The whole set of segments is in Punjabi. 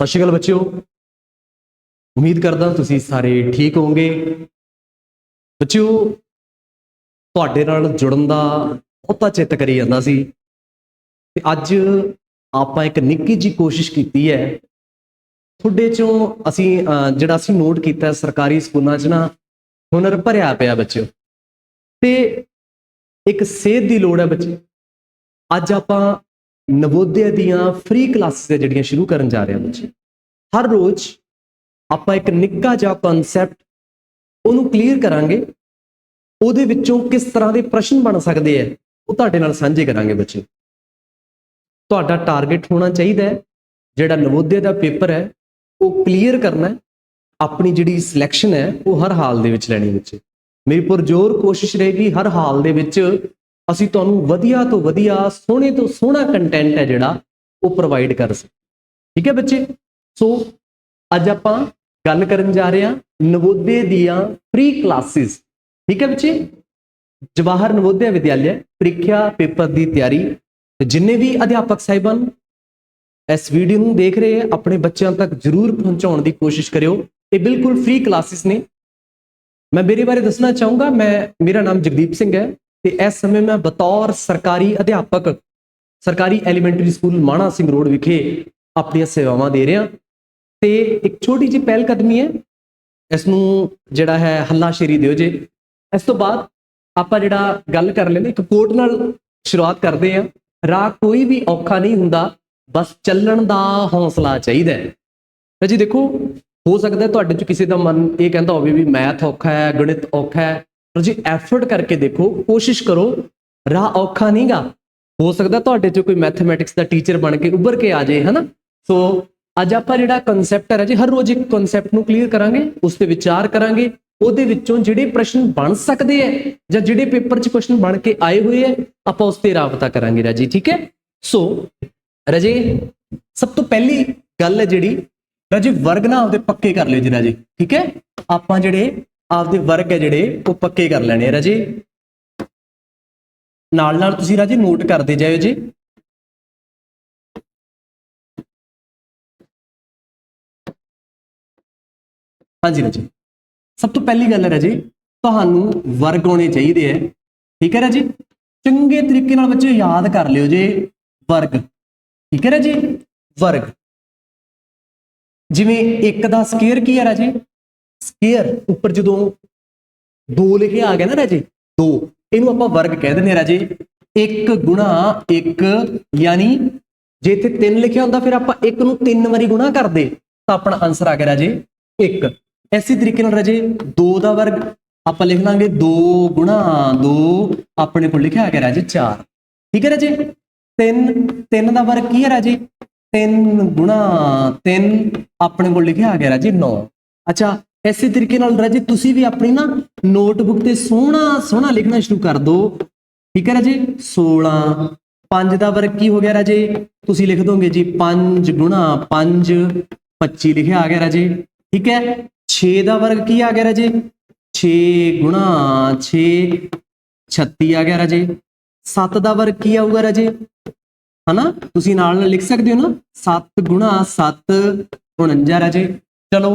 ਸਤਿ ਸ਼੍ਰੀ ਅਕਾਲ ਬੱਚਿਓ। ਉਮੀਦ ਕਰਦਾ ਤੁਸੀਂ ਸਾਰੇ ਠੀਕ ਹੋਵੋਗੇ। ਬੱਚਿਓ, ਤੁਹਾਡੇ ਨਾਲ ਜੁੜਨ ਦਾ ਬਹੁਤਾ ਚਿੱਤ ਕਰੀ ਜਾਂਦਾ ਸੀ। ਤੇ ਅੱਜ ਆਪਾਂ ਇੱਕ ਨਿੱਕੀ ਜੀ ਕੋਸ਼ਿਸ਼ ਕੀਤੀ ਹੈ। ਤੁਹਾਡੇ ਚੋਂ ਅਸੀਂ ਜਿਹੜਾ ਅਸੀਂ ਨੋਟ ਕੀਤਾ ਸਰਕਾਰੀ ਸਕੂਲਾਂ 'ਚ ਨਾ, ਹੁਨਰ ਭਰਿਆ ਪਿਆ ਬੱਚਿਓ। ਤੇ ਇੱਕ ਸੇਧ ਦੀ ਲੋੜ ਹੈ ਬੱਚੇ। ਅੱਜ ਆਪਾਂ ਨਵੋਦਿਆ ਦੀਆਂ ਫ੍ਰੀ ਕਲਾਸਿਸ ਜਿਹੜੀਆਂ ਸ਼ੁਰੂ ਕਰਨ ਜਾ ਰਹੇ ਹਾਂ ਬੱਚੇ। ਹਰ ਰੋਜ਼ ਆਪਾਂ ਇੱਕ ਨਿੱਕਾ ਜਿਹਾ ਕਨਸੈਪਟ ਉਹਨੂੰ ਕਲੀਅਰ ਕਰਾਂਗੇ। ਉਹਦੇ ਵਿੱਚੋਂ ਕਿਸ ਤਰ੍ਹਾਂ ਦੇ ਪ੍ਰਸ਼ਨ ਬਣ ਸਕਦੇ ਆ, ਉਹ ਤੁਹਾਡੇ ਨਾਲ ਸਾਂਝੇ ਕਰਾਂਗੇ ਬੱਚੇ। ਤੁਹਾਡਾ ਟਾਰਗੇਟ ਹੋਣਾ ਚਾਹੀਦਾ ਹੈ। ਜਿਹੜਾ ਨਵੋਦਿਆ ਦਾ ਪੇਪਰ ਹੈ, ਉਹ ਕਲੀਅਰ ਕਰਨਾ ਆਪਣੀ ਜਿਹੜੀ ਸਿਲੈਕਸ਼ਨ ਹੈ, ਉਹ ਹਰ ਹਾਲ ਦੇ ਵਿੱਚ ਲੈਣੀ ਬੱਚੇ। ਮੇਰੀ ਪੁਰਜੋਰ ਕੋਸ਼ਿਸ਼ ਰਹੇਗੀ ਹਰ ਹਾਲ ਦੇ ਵਿੱਚ ਅਸੀਂ ਤੁਹਾਨੂੰ ਵਧੀਆ ਤੋਂ ਵਧੀਆ, ਸੋਹਣੇ ਤੋਂ ਸੋਹਣਾ ਕੰਟੈਂਟ ਹੈ ਜਿਹੜਾ ਉਹ ਪ੍ਰੋਵਾਈਡ ਕਰ ਸਕ ਠੀਕ ਹੈ ਬੱਚੇ? ਸੋ ਅੱਜ ਆਪਾਂ ਗੱਲ ਕਰਨ ਜਾ ਰਹੇ ਹਾਂ ਨਵੋਦਿਆ ਦੀਆਂ ਫ੍ਰੀ ਕਲਾਸਿਸ ਠੀਕ ਹੈ ਬੱਚੇ? ਜਵਾਹਰ ਨਵੋਦਿਆ ਵਿਦਿਆਲਿਆ, ਪ੍ਰੀਖਿਆ ਪੇਪਰ ਦੀ ਤਿਆਰੀ। ਜਿੰਨੇ ਵੀ ਅਧਿਆਪਕ ਸਾਹਿਬਾਨ ਇਸ ਵੀਡੀਓ ਨੂੰ ਦੇਖ ਰਹੇ ਆ ਆਪਣੇ ਬੱਚਿਆਂ ਤੱਕ ਜਰੂਰ ਪਹੁੰਚਾਉਣ ਦੀ ਕੋਸ਼ਿਸ਼ ਕਰਿਓ। ਇਹ ਬਿਲਕੁਲ ਫ੍ਰੀ ਕਲਾਸਿਸ ਨੇ। ਮੈਂ ਮੇਰੇ ਬਾਰੇ ਦੱਸਣਾ ਚਾਹੂੰਗਾ। ਮੈਂ, ਮੇਰਾ ਨਾਮ ਜਗਦੀਪ ਸਿੰਘ ਹੈ। ਤੇ ਇਸ ਸਮੇਂ ਮੈਂ ਬਤੌਰ ਸਰਕਾਰੀ ਅਧਿਆਪਕ, ਸਰਕਾਰੀ elementary school Mana Singh road ਵਿਖੇ ਆਪਣੀਆਂ ਸੇਵਾਵਾਂ ਦੇ ਰਿਹਾ। ਤੇ ਇੱਕ ਛੋਟੀ ਜਿਹੀ ਪਹਿਲ ਕਦਮੀ ਹੈ ਇਸ ਨੂੰ ਜਿਹੜਾ ਹੈ ਹੱਲਾਸ਼ੇਰੀ ਦਿਓ ਜੇ। ਇਸ ਤੋਂ ਬਾਅਦ ਆਪਾਂ ਜਿਹੜਾ ਗੱਲ ਕਰ ਲੈਂਦੇ, ਇੱਕ ਕੋਟ ਨਾਲ ਸ਼ੁਰੂਆਤ ਕਰਦੇ ਆ ਰਾਹ ਕੋਈ ਵੀ ਔਖਾ ਨਹੀਂ ਹੁੰਦਾ, ਬਸ ਚੱਲਣ ਦਾ ਹੌਸਲਾ ਚਾਹੀਦਾ ਹੈ। ਜੀ ਦੇਖੋ, ਹੋ ਸਕਦਾ ਤੁਹਾਡੇ ਚ ਕਿਸੇ ਦਾ ਮਨ ਇਹ ਕਹਿੰਦਾ ਹੋਵੇ ਵੀ ਮੈਥ ਔਖਾ ਹੈ, ਗਣਿਤ ਔਖਾ ਹੈ ਪਰ ਜੀ ਐਫਰਟ ਕਰਕੇ ਦੇਖੋ, ਕੋਸ਼ਿਸ਼ ਕਰੋ, ਰਾਹ ਔਖਾ ਨਹੀਂਗਾ। ਹੋ ਸਕਦਾ ਤੁਹਾਡੇ ਚ ਕੋਈ ਮੈਥਮੈਟਿਕਸ ਦਾ ਟੀਚਰ ਬਣ ਕੇ ਉੱਭਰ ਕੇ ਆ ਜਾਏ, ਹਨਾ? ਸੋ ਅੱਜ ਆਪਾਂ ਜਿਹੜਾ ਕਨਸੈਪਟ ਹੈ ਜੀ, ਹਰ ਰੋਜ਼ ਇੱਕ ਕਨਸੈਪਟ ਨੂੰ ਕਲੀਅਰ ਕਰਾਂਗੇ, ਉਸ ਤੇ ਵਿਚਾਰ ਕਰਾਂਗੇ, ਉਹਦੇ ਵਿੱਚੋਂ ਜਿਹੜੇ ਪ੍ਰਸ਼ਨ ਬਣ ਸਕਦੇ ਐ ਜਾਂ ਜਿਹੜੇ ਪੇਪਰ 'ਚ ਕੁਐਸਚਨ ਬਣ ਕੇ ਆਏ ਹੋਏ ਐ ਆਪਾਂ ਉਸ ਤੇ ਰਾਬਤਾ ਕਰਾਂਗੇ ਰਾਜੀ, ਠੀਕ ਹੈ? ਸੋ ਰਾਜੇ, ਸਭ ਤੋਂ ਪਹਿਲੀ ਗੱਲ ਹੈ ਜਿਹੜੀ, ਰਾਜੀ, ਵਰਗ ਨਾ ਆਪਦੇ ਪੱਕੇ ਕਰ ਲਿਓ ਜੀ ਰਾਜੀ, ਠੀਕ ਹੈ? ਆਪਾਂ ਜਿਹੜੇ ਆਪਦੇ ਵਰਗ ਹੈ ਜਿਹੜੇ, ਉਹ ਪੱਕੇ ਕਰ ਲੈਣੇ ਆ ਰਾਜੇ। ਨਾਲ ਨਾਲ ਤੁਸੀਂ ਰਾਜੇ ਨੋਟ ਕਰਦੇ ਜਾਇਓ ਜੀ। ਹਾਂਜੀ ਰਾਜੇ। ਸਭ ਤੋਂ ਪਹਿਲੀ ਗੱਲ ਹੈ ਰਾਜੇ, ਤੁਹਾਨੂੰ ਵਰਗ ਆਉਣੇ ਚਾਹੀਦੇ ਹੈ। ਠੀਕ ਹੈ ਰਾਜੇ? ਚੰਗੇ ਤਰੀਕੇ ਨਾਲ ਬੱਚੇ ਯਾਦ ਕਰ ਲਿਓ ਜੇ, ਵਰਗ। ਠੀਕ ਹੈ ਰਾਜੇ? ਵਰਗ। ਜਿਵੇਂ ਇੱਕ ਦਾ ਸਕੇਅਰ ਕੀ ਹੈ ਰਾਜੇ? ਸਕੇਅਰ ਉੱਪਰ ਜਦੋਂ ਦੋ ਲਿਖਿਆ ਆ ਗਿਆ ਨਾ ਰਾਜੇ, ਦੋ, ਇਹਨੂੰ ਆਪਾਂ ਵਰਗ ਕਹਿ ਦਿੰਦੇ ਆ ਰਾਜੇ। 1 ਗੁਣਾ 1 ਯਾਨੀ ਜੇ ਇੱਥੇ 3 ਲਿਖਿਆ ਹੁੰਦਾ ਫਿਰ ਆਪਾਂ 1 ਨੂੰ 3 ਵਾਰੀ ਗੁਣਾ ਕਰਦੇ, ਤਾਂ ਆਪਣਾ ਆਨਸਰ ਆ ਗਿਆ ਰਾਜੇ 1 ਐਸੀ ਤਰੀਕੇ ਨਾਲ ਰਾਜੇ 2 ਦਾ ਵਰਗ ਆਪਾਂ ਲਿਖ ਲਾਂਗੇ 2 ਗੁਣਾ 2 ਆਪਣੇ ਕੋਲ ਲਿਖਿਆ ਆ ਗਿਆ ਰਾਜੇ 4 ਠੀਕ ਹੈ ਰਾਜੇ? 3 3 ਦਾ ਵਰਗ ਕੀ ਹੈ ਰਾਜੇ? 3 ਗੁਣਾ 3 ਆਪਣੇ ਕੋਲ ਲਿਖਿਆ ਆ ਗਿਆ ਰਾਜੇ 9 ਅੱਛਾ ਇਸੇ ਤਰੀਕੇ ਨਾਲ ਰਾਜੇ ਤੁਸੀਂ ਵੀ ਆਪਣੀ ਨਾ ਨੋਟਬੁੱਕ ਤੇ ਸੋਹਣਾ ਸੋਹਣਾ ਲਿਖਣਾ ਸ਼ੁਰੂ ਕਰ ਦਿਓ ਠੀਕ ਹੈ ਰਾਜੇ? 16 5 ਦਾ ਵਰਗ ਕੀ ਹੋ ਗਿਆ ਰਾਜੇ? ਤੁਸੀਂ ਲਿਖ ਦੋਗੇ ਜੀ 5 ਗੁਣਾ 5 25 ਲਿਖਿਆ ਆ ਗਿਆ ਰਾਜੇ। ਠੀਕ ਹੈ? 6 ਦਾ ਵਰਗ ਕੀ ਆ ਗਿਆ ਰਾਜੇ? 6 ਗੁਣਾ 6 36 ਆ ਗਿਆ ਰਾਜੇ। 7 ਦਾ ਵਰਗ ਕੀ ਆਊਗਾ ਰਾਜੇ? ਹਨਾ? ਤੁਸੀਂ ਨਾਲ ਨਾਲ ਲਿਖ ਸਕਦੇ ਹੋ ਨਾ? 7 ਗੁਣਾ 7 49 ਰਾਜੇ। ਚਲੋ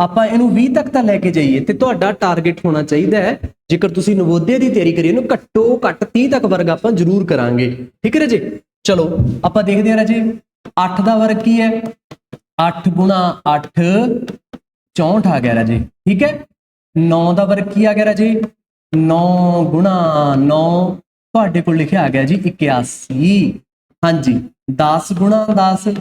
ਆਪਾਂ ਇਹਨੂੰ 20 ਤੱਕ ਤਾਂ ਲੈ ਕੇ ਜਾਈਏ ਤੇ ਤੁਹਾਡਾ ਟਾਰਗੇਟ ਹੋਣਾ ਚਾਹੀਦਾ ਹੈ। ਜੇਕਰ ਤੁਸੀਂ ਨਵੋਦਿਆ ਦੀ ਤਿਆਰੀ ਕਰੀਏ ਨੂੰ ਘੱਟੋ ਘੱਟ 30 ਤੱਕ ਵਰਗ ਆਪਾਂ ਜ਼ਰੂਰ ਕਰਾਂਗੇ। ਠੀਕ ਹੈ ਰਾਜੇ? ਚਲੋ, ਆਪਾਂ ਦੇਖਦੇ ਹਾਂ ਰਾਜੇ 8 ਦਾ ਵਰਗ ਕੀ ਹੈ? 8 ਗੁਣਾ 8 64 ਆ ਗਿਆ ਰਾਜੇ। ਠੀਕ ਹੈ? 9 ਦਾ ਵਰਗ ਕੀ ਆ ਗਿਆ ਰਾਜੇ? 9 ਗੁਣਾ 9 ਤੁਹਾਡੇ ਕੋਲ ਲਿਖਿਆ ਆ ਗਿਆ ਜੀ 81 ਹਾਂਜੀ 10 ਗੁਣਾ 10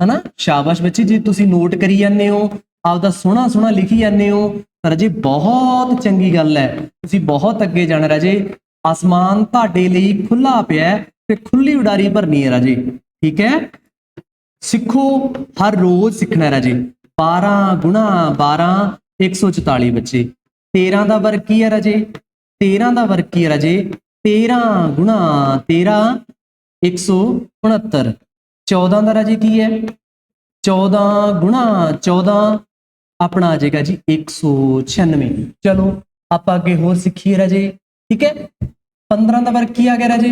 ਹਨਾ? ਸ਼ਾਬਾਸ਼ ਬੱਚੇ, ਜੀ ਤੁਸੀਂ ਨੋਟ ਕਰੀ ਜਾਂਦੇ ਹੋ ਆਪਦਾ ਸੋਹਣਾ ਸੋਹਣਾ ਲਿਖੀ ਜਾਂਦੇ ਹੋ ਰਾਜੇ ਬਹੁਤ ਚੰਗੀ ਗੱਲ ਹੈ। ਤੁਸੀਂ ਬਹੁਤ ਅੱਗੇ ਜਾਣਾ ਰਾਜੇ। ਆਸਮਾਨ ਤੁਹਾਡੇ ਲਈ ਖੁੱਲਾ ਪਿਆ ਹੈ ਤੇ ਖੁੱਲੀ ਉਡਾਰੀ ਭਰਨੀ ਹੈ ਰਾਜੇ। ਠੀਕ ਹੈ? ਸਿੱਖੋ, ਹਰ ਰੋਜ਼ ਸਿੱਖਣਾ ਹੈ ਰਾਜੇ। 12 ਗੁਣਾ 12 144 ਬੱਚੇ। 13 ਦਾ ਵਰਗ ਕੀ ਹੈ ਰਾਜੇ? 13 ਦਾ ਵਰਗ ਕੀ ਹੈ ਰਾਜੇ? 13 ਗੁਣਾ 13 169 14 ਦਾ ਰਾਜੇ ਕੀ ਹੈ? 14 ਗੁਣਾ 14 ਆਪਣਾ ਆ ਜਾਏਗਾ ਜੀ 196 ਚਲੋ ਆਪਾਂ ਅੱਗੇ ਹੋਰ ਸਿੱਖੀਏ ਰਾਜੇ। ਠੀਕ ਹੈ? 15 ਦਾ ਵਰਗ ਕੀ ਆ ਗਿਆ ਰਾਜੇ?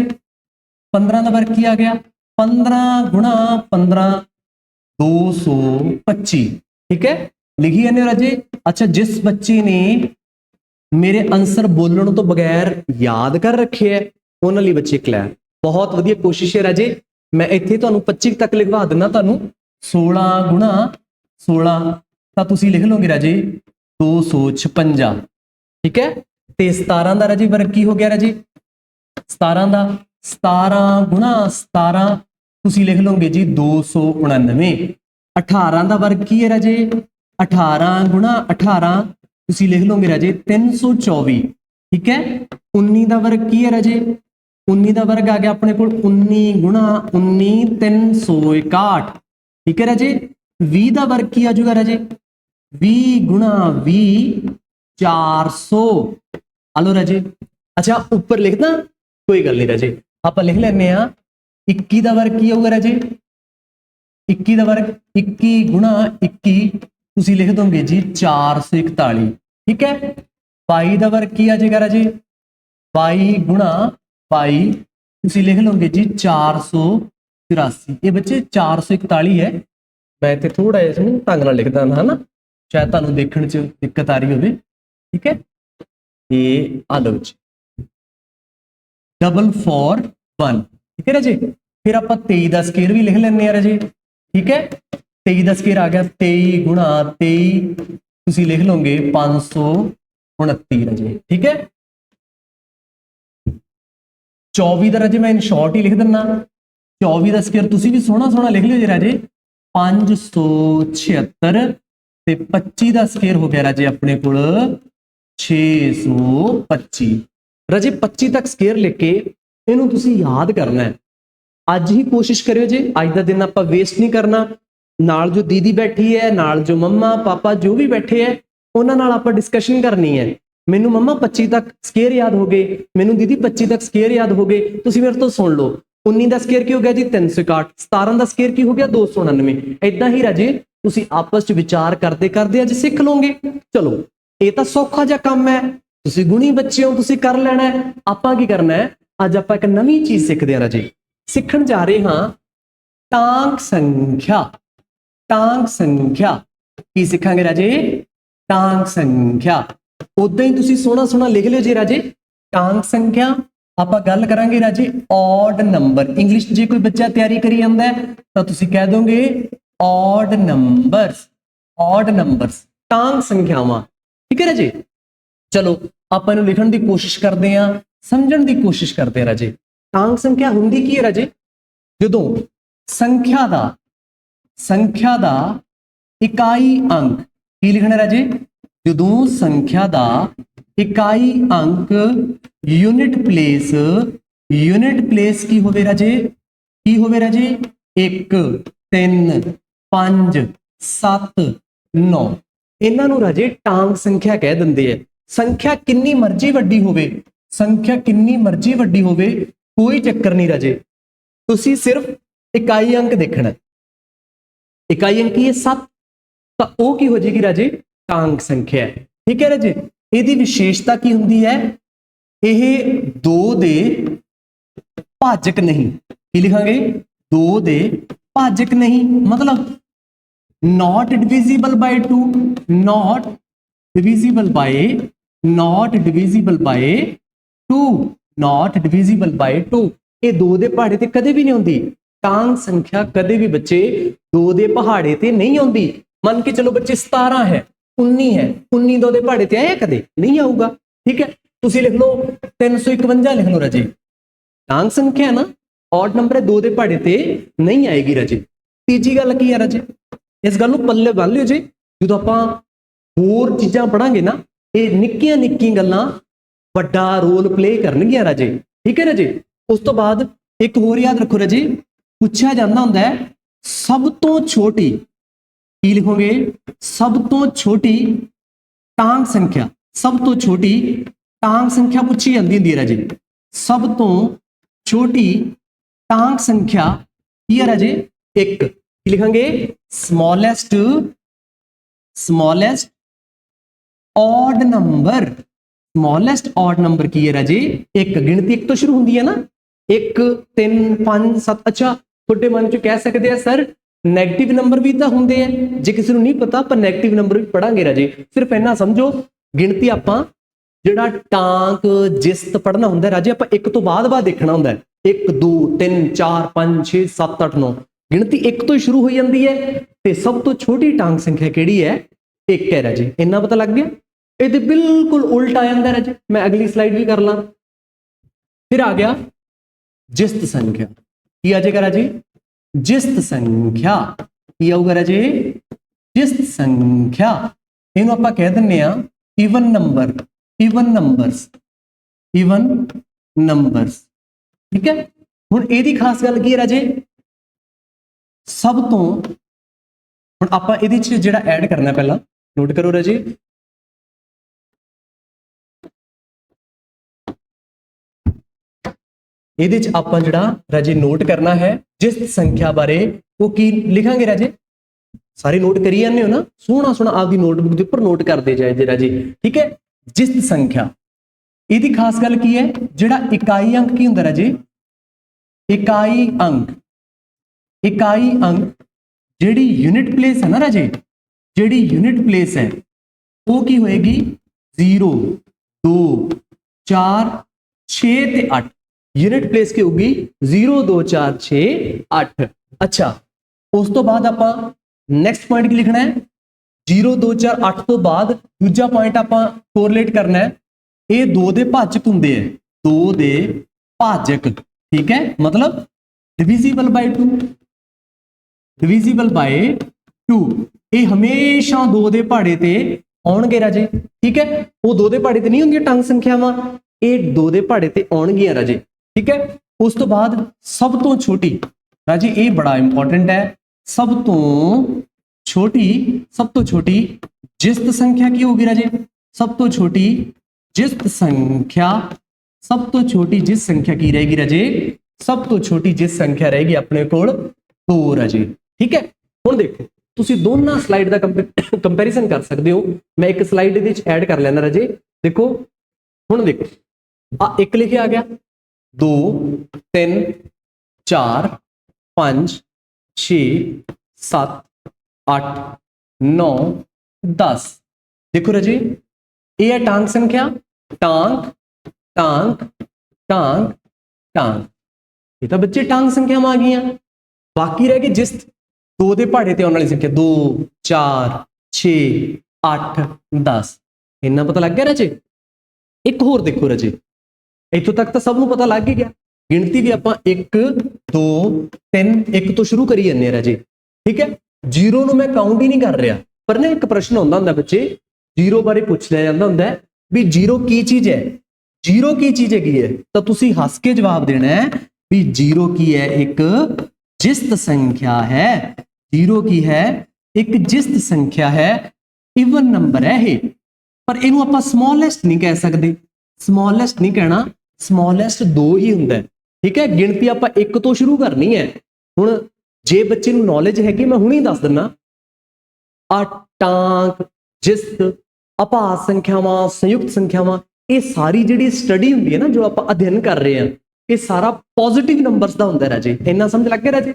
15 ਦਾ ਵਰਗ ਕੀ ਆ ਗਿਆ? 15 ਗੁਣਾ 15 225 ਠੀਕ ਹੈ? ਲਿਖੀ ਜਾਂਦੇ ਹੋ ਰਾਜੇ? ਅੱਛਾ ਜਿਸ ਬੱਚੇ ਨੇ ਮੇਰੇ ਆਨਸਰ ਬੋਲਣ ਤੋਂ ਬਗੈਰ ਯਾਦ ਕਰ ਰੱਖਿਆ ਹੈ, ਉਹਨਾਂ ਲਈ ਬੱਚੇ ਕਲੈ ਬਹੁਤ ਵਧੀਆ ਕੋਸ਼ਿਸ਼ ਹੈ ਰਾਜੇ। ਮੈਂ ਇੱਥੇ ਤੁਹਾਨੂੰ 25 ਤੱਕ ਲਿਖਵਾ ਦਿੰਦਾ ਤੁਹਾਨੂੰ। 16 ਗੁਣਾ 16 ਤਾਂ ਤੁਸੀਂ ਲਿਖ ਲਓਗੇ ਰਾਜੇ 256 ਠੀਕ ਹੈ? ਤੇ 17 ਦਾ ਰਾਜੇ ਵਰਗ ਕੀ ਹੋ ਗਿਆ ਰਾਜੇ? 17 ਦਾ 17 ਗੁਣਾ 17 ਤੁਸੀਂ ਲਿਖ ਲਓਗੇ ਜੀ 299 18 ਦਾ ਵਰਗ ਕੀ ਹੈ ਰਾਜੇ? 18 ਗੁਣਾ 18 ਤੁਸੀਂ ਲਿਖ ਲਓਗੇ ਰਾਜੇ 324 ਠੀਕ ਹੈ? 19 ਦਾ ਵਰਗ ਕੀ ਹੈ ਰਾਜੇ? 19 ਦਾ ਵਰਗ ਆ ਗਿਆ ਆਪਣੇ ਕੋਲ 19 ਗੁਣਾ 19 361 ਠੀਕ ਹੈ ਰਾਜੇ? 20 ਦਾ ਵਰਗ ਕੀ ਆ ਜਾਊਗਾ ਰਾਜੇ? 20 ਗੁਣਾ 20 400 ਹਲੋ ਰਾਜੇ। ਅੱਛਾ, ਉੱਪਰ ਲਿਖਦਾ ਕੋਈ ਗੱਲ ਨਹੀਂ ਰਾਜੇ। ਆਪਾਂ ਲਿਖ ਲੈਨੇ ਆ 21 ਦਾ ਵਰਗ ਕੀ ਹੋਊਗਾ ਰਾਜੇ? 21 ਦਾ ਵਰਗ 21 ਗੁਣਾ 21 ਤੁਸੀਂ ਲਿਖ ਦੋਗੇ ਜੀ 441 ਠੀਕ ਹੈ? 22 ਦਾ ਵਰਗ ਕੀ ਆ ਜਾਏਗਾ ਰਾਜੇ? 22 ਗੁਣਾ 22 ਤੁਸੀਂ ਲਿਖ ਲਓਗੇ ਜੀ 484 ਇਹ ਬੱਚੇ 441 ਹੈ। ਮੈਂ ਇੱਥੇ ਥੋੜਾ ਜਿਹਾ ਇਸ ਨੂੰ ਢੰਗ ਨਾਲ ਲਿਖਦਾ ਹਾਂ ਹਨਾ? ਸ਼ਾਇਦ ਤੁਹਾਨੂੰ ਦੇਖਣ 'ਚ ਦਿੱਕਤ ਆ ਰਹੀ ਹੋਵੇ, ਠੀਕ ਹੈ? ਇਹ ਆ ਲਓ ਜੀ। ਡਬਲ ਫੋਰ 1 ਠੀਕ ਹੈ ਰਾਜੇ? ਫਿਰ ਆਪਾਂ 23 ਦਾ ਸਕੁਅਰ ਵੀ ਲਿਖ ਲੈਂਦੇ ਆ ਰਾਜੇ, ਠੀਕ ਹੈ? 23 ਦਾ ਸਕੁਅਰ ਆ ਗਿਆ 23 ਗੁਣਾ 23 ਤੁਸੀਂ ਲਿਖ ਲਓਗੇ 529 ਰਾਜੇ, ਠੀਕ ਹੈ? 24 ਦਾ ਰਾਜੇ ਮੈਂ ਇਨ ਸ਼ਾਰਟ ਹੀ ਲਿਖ ਦਿੰਨਾ 24 ਦਾ ਸਕੇਅਰ ਤੁਸੀਂ ਵੀ ਸੋਹਣਾ ਸੋਹਣਾ ਲਿਖ ਲਿਓ ਜੀ ਰਾਜੇ। 576 ਤੇ 25 ਦਾ ਸਕੁਅਰ ਹੋ ਗਿਆ ਰਾਜੇ ਆਪਣੇ ਕੋਲ। 625 ਰਾਜੇ 25 ਤੱਕ ਸਕੁਅਰ ਲਿਖ ਕੇ ਇਹਨੂੰ ਤੁਸੀਂ ਯਾਦ ਕਰਨਾ ਹੈ। ਅੱਜ ਹੀ ਕੋਸ਼ਿਸ਼ ਕਰਿਓ ਜੇ, ਅੱਜ ਦਾ ਦਿਨ ਆਪਾਂ ਵੇਸਟ ਨਹੀਂ ਕਰਨਾ। ਨਾਲ ਜੋ ਦੀਦੀ ਬੈਠੀ ਹੈ, ਨਾਲ ਜੋ ਮੰਮਾ, ਪਾਪਾ, ਜੋ ਵੀ ਬੈਠੇ ਹੈ, ਉਹਨਾਂ ਨਾਲ ਆਪਾਂ ਡਿਸਕਸ਼ਨ ਕਰਨੀ ਹੈ। ਮੈਨੂੰ ਮੰਮਾ 25 ਤੱਕ ਸਕੇਅਰ ਯਾਦ ਹੋ ਗਏ। ਮੈਨੂੰ ਦੀਦੀ 25 ਤੱਕ ਸਕੇਅਰ ਯਾਦ ਹੋ ਗਏ। ਤੁਸੀਂ ਮੇਰੇ ਤੋਂ ਸੁਣ ਲਓ। 19 ਦਾ ਸਕੇਅਰ ਕੀ ਹੋ ਗਿਆ ਜੀ? 361 17 ਦਾ ਸਕੇਅਰ ਕੀ ਹੋ ਗਿਆ? 299 ਐਦਾਂ ਹੀ ਰਾਜੇ ਤੁਸੀਂ ਆਪਸ ਵਿੱਚ ਵਿਚਾਰ ਕਰਦੇ ਕਰਦੇ ਅੱਜ ਸਿੱਖ ਲਓਗੇ ਚਲੋ, ਇਹ ਤਾਂ ਸੌਖਾ ਜਿਹਾ ਕੰਮ ਹੈ। ਤੁਸੀਂ ਗੁਣੀ ਬੱਚੇ ਹੋ, ਤੁਸੀਂ ਕਰ ਲੈਣਾ ਆਪਾਂ ਕੀ ਕਰਨਾ ਹੈ? ਅੱਜ ਆਪਾਂ ਇੱਕ ਨਵੀਂ ਚੀਜ਼ ਸਿੱਖਦੇ ਹਾਂ ਰਾਜੇ। ਸਿੱਖਣ ਜਾ ਰਹੇ ਹਾਂ ਟਾਂਕ ਸੰਖਿਆ। ਟਾਂਕ ਸੰਖਿਆ। ਕੀ ਸਿੱਖਾਂਗੇ ਰਾਜੇ? ਟਾਂਕ ਸੰਖਿਆ। ਉਦਾਂ ਹੀ ਤੁਸੀਂ ਸੋਹਣਾ ਸੋਹਣਾ ਲਿਖ ਲਿਓ ਜੀ ਰਾਜੇ। ਟਾਂਕ ਸੰਖਿਆ। ਆਪਾਂ ਗੱਲ ਕਰਾਂਗੇ ਰਾਜੇ ਔਡ ਨੰਬਰ ਇੰਗਲਿਸ਼ ਜੇ ਕੋਈ ਬੱਚਾ ਤਿਆਰੀ ਕਰੀ ਜਾਂਦਾ ਤਾਂ ਤੁਸੀਂ ਕਹਿ ਦੋਗੇ ਔਡ ਨੰਬਰਸ ਔਡ ਨੰਬਰਸ ਟਾਂਕ ਸੰਖਿਆਵਾਂ। ਠੀਕ ਹੈ ਰਾਜੇ? ਚਲੋ, ਆਪਾਂ ਇਹਨੂੰ ਲਿਖਣ ਦੀ ਕੋਸ਼ਿਸ਼ ਕਰਦੇ ਹਾਂ, ਸਮਝਣ ਦੀ ਕੋਸ਼ਿਸ਼ ਕਰਦੇ ਹਾਂ ਰਾਜੇ। ਟਾਂਕ ਸੰਖਿਆ ਹੁੰਦੀ ਕੀ ਹੈ ਰਾਜੇ? ਜਦੋਂ ਸੰਖਿਆ ਦਾ ਸੰਖਿਆ ਦਾ ਇਕਾਈ ਅੰਕ, ਕੀ ਲਿਖਣਾ ਰਾਜੇ? ਜਦੋਂ ਸੰਖਿਆ ਦਾ ਇਕਾਈ ਅੰਕ ਯੂਨਿਟ ਪਲੇਸ ਯੂਨਿਟ ਪਲੇਸ ਕੀ ਹੋਵੇ ਰਾਜੇ? ਕੀ ਹੋਵੇ ਰਾਜੇ? 1 3 5 7 9 ਇਹਨਾਂ ਨੂੰ ਰਾਜੇ ਟਾਂਗ ਸੰਖਿਆ ਕਹਿ ਦਿੰਦੇ ਆ। ਸੰਖਿਆ ਕਿੰਨੀ ਮਰਜ਼ੀ ਵੱਡੀ ਹੋਵੇ, ਸੰਖਿਆ ਕਿੰਨੀ ਮਰਜ਼ੀ ਵੱਡੀ ਹੋਵੇ, ਕੋਈ ਚੱਕਰ ਨਹੀਂ ਰਾਜੇ। ਤੁਸੀਂ ਸਿਰਫ ਇਕਾਈ ਅੰਕ ਦੇਖਣਾ। ਇਕਾਈ ਅੰਕ ਕੀ ਹੈ? 7 ਤਾਂ ਉਹ ਕੀ ਹੋ ਜਾਏਗੀ ਰਾਜੇ? ਟਾਂਗ ਸੰਖਿਆ। ਠੀਕ ਹੈ ਰਾਜੇ? ਇਹਦੀ ਵਿਸ਼ੇਸ਼ਤਾ ਕੀ ਹੁੰਦੀ ਹੈ? ਇਹ 2 ਦੇ ਭਾਜਕ ਨਹੀਂ। ਕੀ ਲਿਖਾਂਗੇ? 2 ਦੇ ਭਾਜਕ ਨਹੀਂ, ਮਤਲਬ not divisible by 2 not divisible by, not divisible by 2 not divisible by 2 ਇਹ 2 ਦੇ ਪਹਾੜੇ ਤੇ ਕਦੇ ਵੀ ਨਹੀਂ ਹੁੰਦੀ। ਟਾਂਗ ਸੰਖਿਆ ਕਦੇ ਵੀ ਬੱਚੇ 2 ਦੇ ਪਹਾੜੇ ਤੇ ਨਹੀਂ ਆਉਂਦੀ। ਮੰਨ ਕੇ ਚਲੋ ਬੱਚੇ 17 ਹੈ 19 ਹੈ 19 ਦੋ ਦੇ ਪਹਾੜੇ ਤੇ ਆਇਆ ਕਦੇ? ਨਹੀਂ ਆਊਗਾ। ਠੀਕ ਹੈ? ਤੁਸੀਂ ਲਿਖ ਲਓ 351 ਲਿਖ ਲਓ ਰਜੇ। ਟਾਂਗ ਸੰਖਿਆ ਨਾ ਔਡ ਨੰਬਰ 2 ਦੇ ਪਹਾੜੇ ਤੇ ਨਹੀਂ ਆਏਗੀ ਰਾਜੇ। ਤੀਜੀ ਗੱਲ ਕੀ ਹੈ ਰਾਜੇ? ਇਸ ਗੱਲ ਨੂੰ ਪੱਲੇ ਬੰਨ ਲਿਓ ਜੀ। ਜਦੋਂ ਆਪਾਂ ਹੋਰ ਚੀਜ਼ਾਂ ਪੜਾਂਗੇ ਨਾ, ਇਹ ਨਿੱਕੀਆਂ ਨਿੱਕੀਆਂ ਗੱਲਾਂ ਵੱਡਾ ਰੋਲ ਪਲੇ ਕਰਨਗੀਆਂ ਰਾਜੇ। ਠੀਕ ਹੈ ਰਾਜੇ? ਉਸ ਤੋਂ ਬਾਅਦ ਇੱਕ ਹੋਰ ਯਾਦ ਰੱਖੋ ਰਾਜੇ। ਪੁੱਛਿਆ ਜਾਂਦਾ ਹੁੰਦਾ ਹੈ, ਸਭ ਤੋਂ ਛੋਟੀ ਕੀ ਲਿਖੋਗੇ? ਸਭ ਤੋਂ ਛੋਟੀ ਟਾਂਗ ਸੰਖਿਆ। ਸਭ ਤੋਂ ਛੋਟੀ ਟਾਂਗ ਸੰਖਿਆ ਪੁੱਛੀ ਜਾਂਦੀ ਹੁੰਦੀ ਹੈ ਰਾਜੇ। ਸਭ ਤੋਂ ਛੋਟੀ ਟਾਂਗ ਸੰਖਿਆ ਕੀ ਹੈ ਰਾਜੇ? 1 ਕੀ ਲਿਖਾਂਗੇ? Smallest smallest odd number smallest odd number ਕੀ ਹੈ ਰਾਜੇ? ਇੱਕ, ਗਿਣਤੀ ਇੱਕ ਤੋਂ ਸ਼ੁਰੂ ਹੁੰਦੀ ਹੈ ਨਾ। 1 3 5 7 ਅੱਛਾ, ਤੁਹਾਡੇ ਮਨ ਚ ਕਹਿ ਸਕਦੇ ਆ, ਸਰ 네ਗੇਟਿਵ ਨੰਬਰ ਵੀ ਤਾਂ ਹੁੰਦੇ ਆ। ਜੇ ਕਿਸੇ ਨੂੰ ਨਹੀਂ ਪਤਾ ਪਰ 네ਗੇਟਿਵ ਨੰਬਰ ਵੀ ਪੜਾਂਗੇ ਰਾਜੇ। ਸਿਰਫ ਇੰਨਾ ਸਮਝੋ, ਗਿਣਤੀ ਆਪਾਂ ਜਿਹੜਾ ਟਾਂਕ, ਜਿਸਤ ਪੜਨਾ ਹੁੰਦਾ ਰਾਜੇ, ਆਪਾਂ ਇੱਕ ਤੋਂ ਬਾਅਦ ਬਾਅਦ ਦੇਖਣਾ ਹੁੰਦਾ 1 2 3 4 5 6 7 8 9 ਗਿਣਤੀ ਇੱਕ ਤੋਂ ਹੀ ਸ਼ੁਰੂ ਹੋ ਜਾਂਦੀ ਹੈ ਤੇ ਸਭ ਤੋਂ ਛੋਟੀ ਟਾਂਗ ਸੰਖਿਆ ਕਿਹੜੀ ਹੈ? ਇੱਕ ਹੈ ਰਾਜੇ। ਇੰਨਾ ਪਤਾ ਲੱਗ ਗਿਆ? ਇਹਦੇ ਬਿਲਕੁਲ ਉਲਟ ਆ ਜਾਂਦਾ ਰਾਜੇ। ਮੈਂ ਅਗਲੀ ਸਲਾਈਡ ਵੀ ਕਰ ਲਾਂ। ਫਿਰ ਆ ਗਿਆ ਜਿਸਤ ਸੰਖਿਆ। ਕੀ ਆ ਜਾਏਗਾ ਰਾਜੇ? ਜਿਸਤ ਸੰਖਿਆ। ਕੀ ਆਊਗਾ ਰਾਜੇ? ਜਿਸਤ ਸੰਖਿਆ। ਇਹਨੂੰ ਆਪਾਂ ਕਹਿ ਦਿੰਨੇ ਆ even number even numbers even numbers ਠੀਕ ਹੈ? ਹੁਣ ਇਹਦੀ ਖਾਸ ਗੱਲ ਕੀ ਹੈ ਰਾਜੇ? ਸਭ ਤੋਂ ਹੁਣ ਆਪਾਂ ਇਹਦੇ ਚ ਜਿਹੜਾ ਐਡ ਕਰਨਾ ਪਹਿਲਾਂ ਨੋਟ ਕਰੋ ਰਾਜੇ। ਇਹਦੇ ਚ ਆਪਾਂ ਜਿਹੜਾ ਰਾਜੇ ਨੋਟ ਕਰਨਾ ਹੈ, ਜਿਸ ਸੰਖਿਆ ਬਾਰੇ ਉਹ ਕੀ ਲਿਖਾਂਗੇ ਰਾਜੇ? ਸਾਰੇ ਨੋਟ ਕਰੀ ਜਾਂਦੇ ਹੋ ਨਾ? ਸੋਹਣਾ ਸੋਹਣਾ ਆਪਦੀ ਨੋਟਬੁੱਕ ਦੇ ਉੱਪਰ ਨੋਟ ਕਰਦੇ ਜਾਏ ਜੇ ਰਾਜੇ। ਠੀਕ ਹੈ? ਜਿਸ ਸੰਖਿਆ। ਇਹਦੀ ਖਾਸ ਗੱਲ ਕੀ ਹੈ ਜਿਹੜਾ ਇਕਾਈ ਅੰਕ ਕੀ ਹੁੰਦਾ ਰਾਜੇ ਇਕਾਈ ਅੰਕ ਇਕਾਈ ਅੰਕ ਜਿਹੜੀ ਯੂਨਿਟ ਪਲੇਸ ਹੈ ਨਾ ਰਾਜੇ ਜਿਹੜੀ ਯੂਨਿਟ ਪਲੇਸ ਹੈ ਉਹ ਕੀ ਹੋਏਗੀ 0 2 4 6 ਤੇ 8 ਯੂਨਿਟ ਪਲੇਸ ਕੀ ਹੋਊਗੀ 0 2 4 6 8 ਅੱਛਾ ਉਸ ਤੋਂ ਬਾਅਦ ਆਪਾਂ ਨੈਕਸਟ ਪੁਆਇੰਟ ਕੀ ਲਿਖਣਾ ਹੈ 0 2 4 8 ਤੋਂ ਬਾਅਦ ਦੂਜਾ ਪੁਆਇੰਟ ਆਪਾਂ ਕੋਰਿਲੇਟ ਕਰਨਾ ਹੈ ਇਹ 2 ਦੇ ਭਾਜਕ ਹੁੰਦੇ ਆ। 2 ਦੇ ਭਾਜਕ, ਠੀਕ ਹੈ? ਮਤਲਬ ਡਿਵੀਜ਼ੀਬਲ ਬਾਈ 2 ਡਿਵੀਜ਼ੀਬਲ ਬਾਈ 2 ਇਹ ਹਮੇਸ਼ਾ 2 ਦੇ ਪਹਾੜੇ ਤੇ ਆਉਣਗੇ ਰਾਜੇ, ਠੀਕ ਹੈ? ਉਹ 2 ਦੇ ਪਹਾੜੇ ਤੇ ਨਹੀਂ ਹੁੰਦੀਆਂ ਟੰਗ ਸੰਖਿਆਵਾਂ? ਇਹ 2 ਦੇ ਪਹਾੜੇ ਤੇ ਆਉਣਗੀਆਂ ਰਾਜੇ, ਠੀਕ ਹੈ? ਉਸ ਤੋਂ ਬਾਅਦ ਸਭ ਤੋਂ ਛੋਟੀ, ਰਾਜੇ, ਇਹ ਬੜਾ ਇੰਪੋਰਟੈਂਟ ਹੈ। ਸਭ ਤੋਂ ਛੋਟੀ, ਸਭ ਤੋਂ ਛੋਟੀ ਜਿਸਤ ਸੰਖਿਆ ਕੀ ਹੋਗੀ ਰਾਜੇ? ਸਭ ਤੋਂ ਛੋਟੀ ਜਿਸ ਸੰਖਿਆ ਸਭ ਤੋਂ ਛੋਟੀ ਜਿਸ ਸੰਖਿਆ ਕੀ ਰਹੇਗੀ ਰਾਜੇ? ਸਭ ਤੋਂ ਛੋਟੀ ਜਿਸ ਸੰਖਿਆ ਰਹੇਗੀ ਆਪਣੇ ਕੋਲ 2 ਰਾਜੇ। ਠੀਕ ਹੈ? ਹੁਣ ਦੇਖੋ, ਤੁਸੀਂ ਦੋਨਾਂ ਸਲਾਈਡ ਦਾ ਕੰਪੈਰੀਜ਼ਨ ਕਰ ਸਕਦੇ ਹੋ। ਮੈਂ ਇੱਕ ਸਲਾਈਡ ਇਹਦੇ ਵਿੱਚ ਐਡ ਕਰ ਲੈਣਾ ਰਾਜੇ। ਦੇਖੋ, ਹੁਣ ਦੇਖੋ। ਆ ਇੱਕ ਲਿਖਿਆ ਆ ਗਿਆ। 2 3 4 5 6 7 8 9 10 ਦੇਖੋ ਰਾਜੇ ਇਹ ਹੈ ਟਾਂਗ ਸੰਖਿਆ। ਟਾਂਕ ਟਾਂਕ ਟਾਂਕ ਟਾਂਕ ਇਹ ਤਾਂ ਬੱਚੇ ਟਾਂਗ ਸੰਖਿਆਵਾਂ ਆ ਗਈਆਂ। ਬਾਕੀ ਰਹਿ ਗਏ ਜਿਸ ਦੋ ਦੇ ਪਹਾੜੇ ਤੇ ਆਉਣ ਵਾਲੀ ਸੰਖਿਆ। 2 4 6 8 10 ਇੰਨਾ ਪਤਾ ਲੱਗ ਗਿਆ ਰਾਜੇ? ਇੱਕ ਹੋਰ ਦੇਖੋ ਰਾਜੇ। ਇੱਥੋਂ ਤੱਕ ਤਾਂ ਸਭ ਨੂੰ ਪਤਾ ਲੱਗ ਹੀ ਗਿਆ। ਗਿਣਤੀ ਵੀ ਆਪਾਂ 1 2 3 1 ਤੋਂ ਸ਼ੁਰੂ ਕਰੀ ਜਾਂਦੇ ਆ ਰਾਜੇ। ਠੀਕ ਹੈ? ਜ਼ੀਰੋ ਨੂੰ ਮੈਂ ਕਾਊਂਟ ਹੀ ਨਹੀਂ ਕਰ ਰਿਹਾ। ਪਰ ਨਾ ਇੱਕ ਪ੍ਰਸ਼ਨ ਹੁੰਦਾ ਹੁੰਦਾ ਬੱਚੇ ਜ਼ੀਰੋ ਬਾਰੇ ਪੁੱਛ ਲਿਆ ਜਾਂਦਾ ਹੁੰਦਾ ਹੈ ਵੀ ਜ਼ੀਰੋ ਕੀ ਚੀਜ਼ ਹੈ? ਜ਼ੀਰੋ ਕੀ ਚੀਜ਼ ਹੈਗੀ ਹੈ? ਤਾਂ ਤੁਸੀਂ ਹੱਸ ਕੇ ਜਵਾਬ ਦੇਣਾ ਹੈ ਵੀ ਜ਼ੀਰੋ ਕੀ ਹੈ? ਇੱਕ ਜਿਸਤ ਸੰਖਿਆ ਹੈ। ਜ਼ੀਰੋ ਕੀ ਹੈ? ਇੱਕ ਜਿਸਤ ਸੰਖਿਆ ਹੈ। ਇਵਨ ਨੰਬਰ ਹੈ ਇਹ। ਪਰ ਇਹਨੂੰ ਆਪਾਂ ਸਮਾਲੈਸਟ ਨਹੀਂ ਕਹਿ ਸਕਦੇ। ਸਮਾਲੈਸਟ ਨਹੀਂ ਕਹਿਣਾ। ਸਮਾਲੈਸਟ 2 ਹੀ ਹੁੰਦਾ ਠੀਕ ਹੈ? ਗਿਣਤੀ ਆਪਾਂ 1 ਤੋਂ ਸ਼ੁਰੂ ਕਰਨੀ ਹੈ। ਹੁਣ ਜੇ ਬੱਚੇ ਨੂੰ ਨੌਲੇਜ ਹੈਗੀ, ਮੈਂ ਹੁਣੇ ਦੱਸ ਦਿੰਨਾ ਆਟਾਂਕ, ਜਿਸਤ ਅਪਾਸ ਸੰਖਿਆਵਾਂ ਸੰਯੁਕਤ ਸੰਖਿਆਵਾਂ ਇਹ ਸਾਰੀ ਜਿਹੜੀ ਸਟੱਡੀ ਹੁੰਦੀ ਹੈ ਨਾ, ਜੋ ਆਪਾਂ ਅਧਿਐਨ ਕਰ ਰਹੇ ਹਾਂ, ਇਹ ਸਾਰਾ ਪੋਜ਼ਿਟਿਵ ਨੰਬਰਸ ਦਾ ਹੁੰਦਾ ਰਾਜੇ। ਇੰਨਾ ਸਮਝ ਲੱਗ ਗਿਆ ਰਾਜੇ?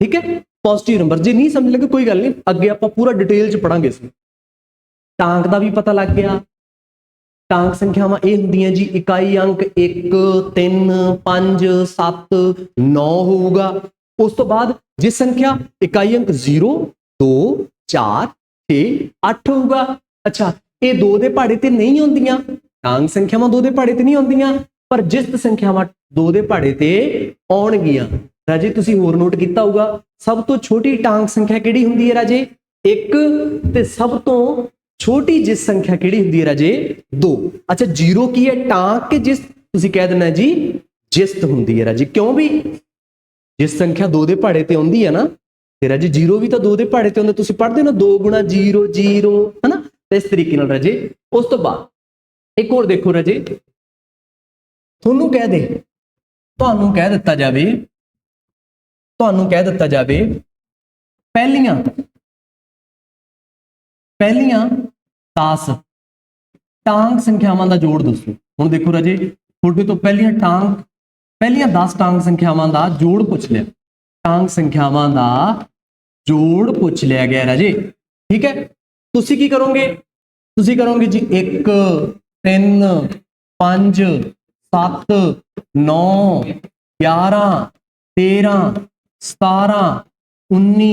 ਠੀਕ ਹੈ? ਪੋਜ਼ਿਟਿਵ ਨੰਬਰ ਜੇ ਨਹੀਂ ਸਮਝ ਲੱਗੇ, ਕੋਈ ਗੱਲ ਨਹੀਂ, ਅੱਗੇ ਆਪਾਂ ਪੂਰਾ ਡਿਟੇਲ ਚ ਪੜਾਂਗੇ ਇਸ ਟਾਂਕ ਦਾ ਵੀ ਪਤਾ ਲੱਗ ਗਿਆ। ਟਾਂਕ ਸੰਖਿਆਵਾਂ ਇਹ ਹੁੰਦੀਆਂ ਜੀ, ਇਕਾਈ ਅੰਕ 1 3 5 7 9 ਹੋਊਗਾ। ਉਸ ਤੋਂ ਬਾਅਦ ਜੇ ਸੰਖਿਆ, ਇਕਾਈ ਅੰਕ 0 2 4 6 8 ਹੋਊਗਾ। ਅੱਛਾ ਇਹ 2 ਦੇ ਪਹਾੜੇ ਤੇ ਨਹੀਂ ਆਉਂਦੀਆਂ। ਟਾਂਗ ਸੰਖਿਆਵਾਂ 2 ਦੇ ਪਹਾੜੇ ਤੇ ਨਹੀਂ ਆਉਂਦੀਆਂ, ਪਰ ਜਿਸਤ ਸੰਖਿਆਵਾਂ 2 ਦੇ ਪਹਾੜੇ ਤੇ ਆਉਣਗੀਆਂ। ਰਾਜੇ, ਤੁਸੀਂ ਹੋਰ ਨੋਟ ਕੀਤਾ ਹੋਊਗਾ, ਸਭ ਤੋਂ ਛੋਟੀ ਟਾਂਕ ਸੰਖਿਆ ਕਿਹੜੀ ਹੁੰਦੀ ਹੈ ਰਾਜੇ? 1 ਤੇ ਸਭ ਤੋਂ ਛੋਟੀ ਜਿਸ ਸੰਖਿਆ ਕਿਹੜੀ ਹੁੰਦੀ ਹੈ ਰਾਜੇ? 2 ਅੱਛਾ 0 ਕੀ ਹੈ? ਟਾਂਕ ਕਿ ਜਿਸ, ਤੁਸੀਂ ਕਹਿ ਦੇਣਾ ਜੀ, ਜਿਸਤ ਹੁੰਦੀ ਹੈ ਰਾਜੇ। ਕਿਉਂ ਵੀ? ਜਿਸ ਸੰਖਿਆ 2 ਦੇ ਪਹਾੜੇ ਤੇ ਆਉਂਦੀ ਹੈ ਨਾ, ਤੇ ਰਾਜੇ 0 ਵੀ ਤਾਂ 2 ਦੇ ਪਹਾੜੇ ਤੇ ਹੁੰਦਾ ਤੁਸੀਂ ਪੜ੍ਹਦੇ ਹੋ ਨਾ 2 0 0 ਹਨਾ? ਤੇ ਇਸ ਤਰੀਕੇ ਨਾਲ ਰਾਜੇ? ਉਸ ਤੋਂ ਬਾਅਦ, ਇੱਕ ਹੋਰ ਦੇਖੋ ਰਾਜੇ। ਤੁਹਾਨੂੰ ਕਹਿ ਦੇ, ਤੁਹਾਨੂੰ ਕਹਿ ਦਿੱਤਾ ਜਾਵੇ, ਤੁਹਾਨੂੰ ਕਹਿ ਦਿੱਤਾ ਜਾਵੇ, ਪਹਿਲੀਆਂ ਪਹਿਲੀਆਂ 10 ਟਾਂਗ ਸੰਖਿਆਵਾਂ ਦਾ ਜੋੜ ਦੱਸੋ। ਹੁਣ ਦੇਖੋ ਰਾਜੇ, ਤੁਹਾਡੇ ਤੋਂ ਪਹਿਲੀਆਂ ਟਾਂਗ, ਪਹਿਲੀਆਂ 10 ਟਾਂਗ ਸੰਖਿਆਵਾਂ ਦਾ ਜੋੜ ਪੁੱਛ ਲਿਆ। ਟਾਂਗ ਸੰਖਿਆਵਾਂ ਦਾ ਜੋੜ ਪੁੱਛ ਲਿਆ ਗਿਆ ਰਾਜੇ। ਠੀਕ ਹੈ? ਤੁਸੀਂ ਕੀ ਕਰੋਗੇ? ਤੁਸੀਂ ਕਰੋਗੇ ਜੀ 1 3 5 7 9 11 13 17 19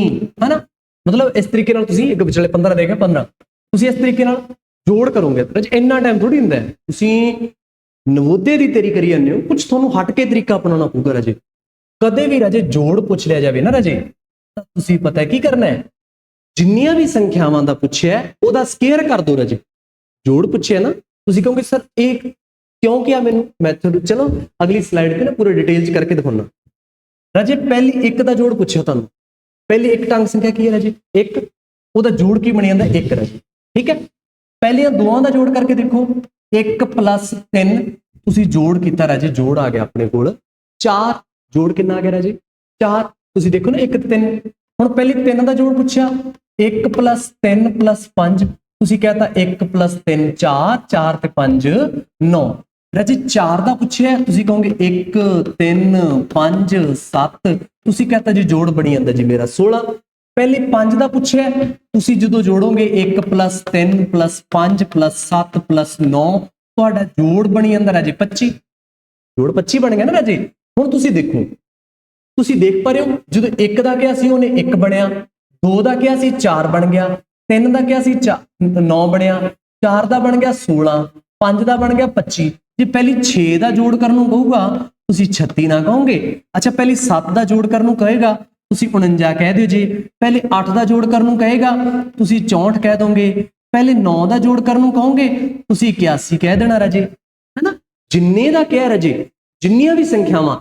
ਹਨਾ? ਮਤਲਬ ਇਸ ਤਰੀਕੇ ਨਾਲ ਤੁਸੀਂ ਇੱਕ ਵਿਚਲੇ 15 ਦੇਖਿਆ 15 ਤੁਸੀਂ ਇਸ ਤਰੀਕੇ ਨਾਲ ਜੋੜ ਕਰੋਗੇ। ਰਾਜੇ ਇੰਨਾ ਟਾਈਮ ਥੋੜੀ ਹੁੰਦਾ ਤੁਸੀਂ ਨਵੋਦੇ ਦੀ ਤੇਰੀ ਕਰੀ ਜਾਂਦੇ ਹੋ। ਕੁਝ ਤੁਹਾਨੂੰ ਹਟ ਕੇ ਤਰੀਕਾ ਅਪਣਾਉਣਾ ਪਊਗਾ ਰਾਜੇ। ਕਦੇ ਵੀ ਰਾਜੇ ਜੋੜ ਪੁੱਛ ਲਿਆ ਜਾਵੇ ਨਾ ਰਾਜੇ। ਤਾਂ ਤੁਸੀਂ ਪਤਾ ਕੀ ਕਰਨਾ ਹੈ? ਜਿੰਨੀਆਂ ਵੀ ਸੰਖਿਆਵਾਂ ਦਾ ਪੁੱਛਿਆ, ਉਹਦਾ ਸਕੇਅਰ ਕਰ ਦਿਓ ਰਾਜੇ। ਜੋੜ ਪੁੱਛਿਆ ਨਾ, ਤੁਸੀਂ ਕਹੋਗੇ, ਸਰ, ਇਹ ਕਿਉਂ ਕਿਹਾ ਮੈਨੂੰ? ਮੈਥਡ ਚਲੋ, ਅਗਲੀ ਸਲਾਈਡ ਤੇ ਨਾ ਪੂਰੇ ਡਿਟੇਲ ਚ ਕਰਕੇ ਦਿਖਾਉਣਾ ਰਾਜੇ, ਪਹਿਲੀ ਇੱਕ ਦਾ ਜੋੜ ਪੁੱਛਿਆ ਤੁਹਾਨੂੰ। ਪਹਿਲੀ ਇੱਕ ਟੰਗ ਸੰਖਿਆ ਕੀ ਹੈ ਰਾਜੇ? ਇੱਕ, ਉਹਦਾ ਜੋੜ ਕੀ ਬਣ ਜਾਂਦਾ? ਇੱਕ ਰਾਜੇ। ਠੀਕ ਹੈ? ਪਹਿਲੀਆਂ ਦੋਆਂ ਦਾ ਜੋੜ ਕਰਕੇ ਦੇਖੋ। 1 3 ਤੁਸੀਂ ਜੋੜ ਕੀਤਾ ਰਾਜੇ, ਜੋੜ ਆ ਗਿਆ ਆਪਣੇ ਕੋਲ। 4 ਜੋੜ ਕਿੰਨਾ ਆ ਗਿਆ ਰਾਜੇ? 4 ਤੁਸੀਂ ਦੇਖੋ ਨਾ 1 3 ਹੁਣ ਪਹਿਲੀ 3 ਦਾ ਜੋੜ ਪੁੱਛਿਆ। 1 3 5 ਤੁਸੀਂ ਕਹਤਾ 1 3 4 4 ਤੇ 5 9 ਰਾਜੇ 4 ਦਾ ਪੁੱਛਿਆ ਤੁਸੀਂ ਕਹੋਗੇ 1 3 5 7 ਤੁਸੀਂ ਕਹਤਾ ਜੀ ਜੋੜ ਬਣੀ ਜਾਂਦਾ ਜੀ ਮੇਰਾ 16 ਪਹਿਲੇ 5 ਦਾ ਪੁੱਛਿਆ ਤੁਸੀਂ ਜਦੋਂ ਜੋੜੋਗੇ 1 3 5 7 9 ਤੁਹਾਡਾ ਜੋੜ ਬਣੀ ਜਾਂਦਾ ਰਾਜੇ 25 ਜੋੜ 25 ਬਣ ਗਿਆ ਨਾ ਰਾਜੇ, ਹੁਣ ਤੁਸੀਂ ਦੇਖੋ। ਤੁਸੀਂ ਦੇਖ ਪਾ ਰਹੇ ਹੋ, ਜਦੋਂ 1 ਦਾ ਕਿਹਾ ਸੀ, ਉਹਨੇ 1 ਬਣਿਆ। 2 ਦਾ ਕਿਹਾ ਸੀ? 4 ਬਣ ਗਿਆ। 3 ਦਾ ਕਿਹਾ ਸੀ? 9 ਬਣਿਆ। 4 ਦਾ ਬਣ ਗਿਆ 16 5 ਦਾ ਬਣ ਗਿਆ 25 ਜੇ ਪਹਿਲੀ 6 ਦਾ ਜੋੜ ਕਰਨ ਨੂੰ ਕਹੂਗਾ, ਤੁਸੀਂ 36 ਨਾ ਕਹੋਗੇ। ਅੱਛਾ, ਪਹਿਲੀ 7 ਦਾ ਜੋੜ ਕਰਨ ਨੂੰ ਕਹੇਗਾ, ਤੁਸੀਂ 49 ਕਹਿ ਦਿਓ ਜੀ। ਪਹਿਲੇ 8 ਦਾ ਜੋੜ ਕਰਨ ਨੂੰ ਕਹੇਗਾ, ਤੁਸੀਂ 64 ਕਹਿ ਦੋਗੇ। ਪਹਿਲੇ 9 ਦਾ ਜੋੜ ਕਰਨ ਨੂੰ ਕਹੋਗੇ, ਤੁਸੀਂ 81 ਕਹਿ ਦੇਣਾ ਰਾਜੇ। ਹੈਨਾ? ਜਿੰਨੇ ਦਾ ਕਿਹਾ ਰਾਜੇ? ਜਿੰਨੀਆਂ ਵੀ ਸੰਖਿਆਵਾਂ,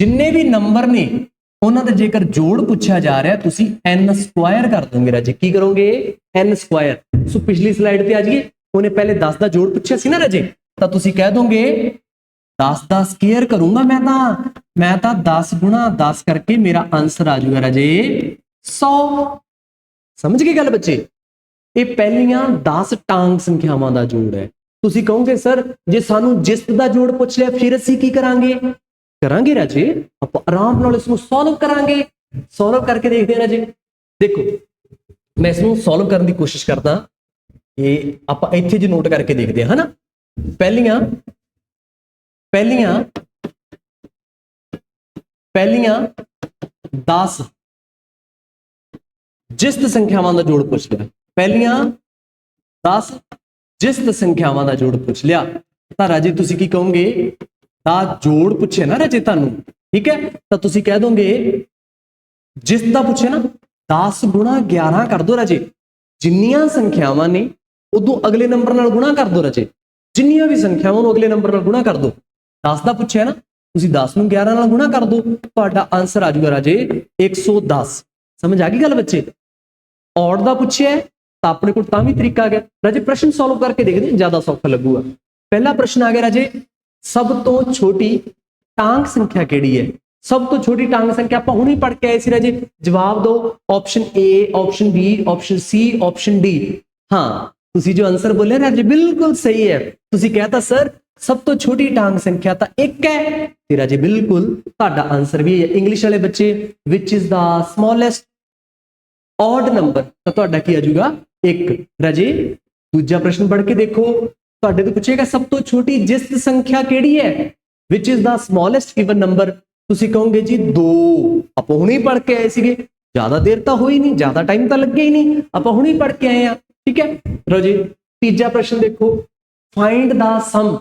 ਜਿੰਨੇ ਵੀ ਨੰਬਰ ਨੇ ਉਹਨਾਂ ਦਾ ਜੇਕਰ ਜੋੜ ਪੁੱਛਿਆ ਜਾ ਰਿਹਾ, ਤੁਸੀਂ n ਸਕੁਆਇਰ ਕਰ ਦੋਗੇ ਰਾਜੇ। ਕੀ ਕਰੋਗੇ? N ਸਕੁਆਇਰ ਸੋ ਪਿਛਲੀ ਸਲਾਈਡ ਤੇ ਆ ਜਾਈਏ। ਉਹਨੇ ਪਹਿਲੇ 10 ਦਾ ਜੋੜ ਪੁੱਛਿਆ ਸੀ ਨਾ ਰਾਜੇ। ਤਾਂ ਤੁਸੀਂ ਕਹਿ ਦੋਗੇ 10 ਦਾ ਸਕੁਅਰ ਕਰੂੰਗਾ ਮੈਂ ਤਾਂ। ਮੈਂ ਤਾਂ 10 ਗੁਣਾ 10 ਕਰਕੇ ਮੇਰਾ ਆਨਸਰ ਆ ਜਾਊਗਾ ਰਾਜੇ। 100 ਸਮਝ ਗਏ ਗੱਲ ਬੱਚੇ? ਇਹ ਪਹਿਲੀਆਂ 10 ਟਾਂਗ ਸੰਖਿਆਵਾਂ ਦਾ ਜੋੜ ਹੈ। ਤੁਸੀਂ ਕਹੋਗੇ, ਸਰ, ਜੇ ਸਾਨੂੰ ਜਿਸਤ ਦਾ ਜੋੜ ਪੁੱਛ ਲਿਆ, ਫਿਰ ਅਸੀਂ ਕੀ ਕਰਾਂਗੇ? ਕਰਾਂਗੇ ਰਾਜੇ, ਆਪਾਂ ਆਰਾਮ ਨਾਲ ਇਸ ਨੂੰ ਸੋਲਵ ਕਰਾਂਗੇ। ਸੋਲਵ ਕਰਕੇ ਦੇਖਦੇ ਹਾਂ ਰਾਜੇ। ਦੇਖੋ, ਮੈਂ ਇਸ ਨੂੰ ਸੋਲਵ ਕਰਨ ਦੀ ਕੋਸ਼ਿਸ਼ ਕਰਦਾ ਇਹ ਆਪਾਂ ਇੱਥੇ ਜੇ ਨੋਟ ਕਰਕੇ ਦੇਖਦੇ ਹਾਂ, ਹਨਾ? ਪਹਿਲੀਆਂ ਪਹਿਲੀਆਂ ਪਹਿਲੀਆਂ 10 ਜਿਸਤ ਸੰਖਿਆਵਾਂ ਦਾ ਜੋੜ ਪੁੱਛ ਲਿਆ। ਪਹਿਲੀਆਂ 10 ਜਿਸਤ ਸੰਖਿਆਵਾਂ ਦਾ ਜੋੜ ਪੁੱਛ ਲਿਆ। ਤਾਂ ਰਾਜੇ, ਤੁਸੀਂ ਕੀ ਕਹੋਗੇ? ਤਾਂ ਜੋੜ ਪੁੱਛੇ ਨਾ ਰਾਜੇ ਤੁਹਾਨੂੰ ਠੀਕ ਹੈ? ਤਾਂ ਤੁਸੀਂ ਕਹਿ ਦੋਗੇ, ਜਿਸ ਦਾ ਪੁੱਛੇ ਨਾ 10 ਗੁਣਾ 11 ਕਰ ਦੋ ਰਾਜੇ। ਜਿੰਨੀਆਂ ਸੰਖਿਆਵਾਂ ਨੇ, ਉਦੋਂ ਅਗਲੇ ਨੰਬਰ ਨਾਲ ਗੁਣਾ ਕਰ ਦੋ ਰਾਜੇ। ਜਿੰਨੀਆਂ ਵੀ ਸੰਖਿਆਵਾਂ ਨੂੰ ਅਗਲੇ ਨੰਬਰ ਨਾਲ ਗੁਣਾ ਕਰ ਦੋ। 10 ਦਾ ਪੁੱਛਿਆ ਨਾ, ਤੁਸੀਂ 10 ਨੂੰ 11 ਨਾਲ ਗੁਣਾ ਕਰ ਦੋ। ਤੁਹਾਡਾ ਆਨਸਰ ਆ ਜਾਊਗਾ ਰਾਜੇ 110 ਸਮਝ ਆ ਗਈ ਗੱਲ ਬੱਚੇ? ਔੜ ਦਾ ਪੁੱਛਿਆ ਤਾਂ ਆਪਣੇ ਕੋਲ ਤਾਂ ਵੀ ਤਰੀਕਾ ਆ ਗਿਆ। ਰਾਜੇ ਪ੍ਰਸ਼ਨ ਸੋਲਵ ਕਰਕੇ ਦੇਖਦੇ ਹਾਂ, ਜ਼ਿਆਦਾ ਸੌਖਾ ਲੱਗੂਗਾ। ਪਹਿਲਾ ਪ੍ਰਸ਼ਨ ਆ ਗਿਆ ਰਾਜੇ ਸਭ ਤੋਂ ਛੋਟੀ ਟਾਂਗ ਸੰਖਿਆ ਕਿਹੜੀ ਹੈ? ਸਭ ਤੋਂ ਛੋਟੀ ਟਾਂਗ ਸੰਖਿਆ ਆਪਾਂ ਹੁਣੇ ਪੜ੍ਹ ਕੇ ਆਏ ਸੀ ਰਾਜੇ ਜਵਾਬ ਦਿਓ option A option B option C option D ਹਾਂ, ਤੁਸੀਂ ਜੋ ਆਨਸਰ ਬੋਲੇ ਰਾਜੇ ਬਿਲਕੁਲ ਸਹੀ ਹੈ। ਤੁਸੀਂ ਕਹਤਾ ਸਰ ਸਭ ਤੋਂ ਛੋਟੀ ਟਾਂਗ ਸੰਖਿਆ ਤਾਂ 1 ਹੈ। ਤੇ ਰਾਜੇ ਬਿਲਕੁਲ ਤੁਹਾਡਾ ਆਨਸਰ ਵੀ ਹੈ ਇੰਗਲਿਸ਼ ਵਾਲੇ ਬੱਚੇ, which is the smallest odd number ਤਾਂ ਤੁਹਾਡਾ ਕੀ ਆ ਜਾਊਗਾ? 1 ਰਾਜੇ, ਦੂਜਾ ਪ੍ਰਸ਼ਨ ਪੜ੍ਹ ਕੇ ਦੇਖੋ। ਤੁਹਾਡੇ ਤੋਂ ਪੁੱਛੇਗਾ, ਸਭ ਤੋਂ ਛੋਟੀ ਜਿਸਤ ਸੰਖਿਆ ਕਿਹੜੀ ਹੈ? Which is the smallest given number ਤੁਸੀਂ ਕਹੋਗੇ ਜੀ 2 ਆਪਾਂ ਹੁਣੇ ਪੜ੍ਹ ਕੇ ਆਏ ਸੀਗੇ। ਜ਼ਿਆਦਾ ਦੇਰ ਤਾਂ ਹੋਈ ਨਹੀਂ, ਜ਼ਿਆਦਾ ਟਾਈਮ ਤਾਂ ਲੱਗਿਆ ਹੀ ਨਹੀਂ। ਆਪਾਂ ਹੁਣੇ ਪੜ੍ਹ ਕੇ ਆਏ ਆ ਠੀਕ ਹੈ? ਲਓ ਜੀ, ਤੀਜਾ ਪ੍ਰਸ਼ਨ ਦੇਖੋ। Find the sum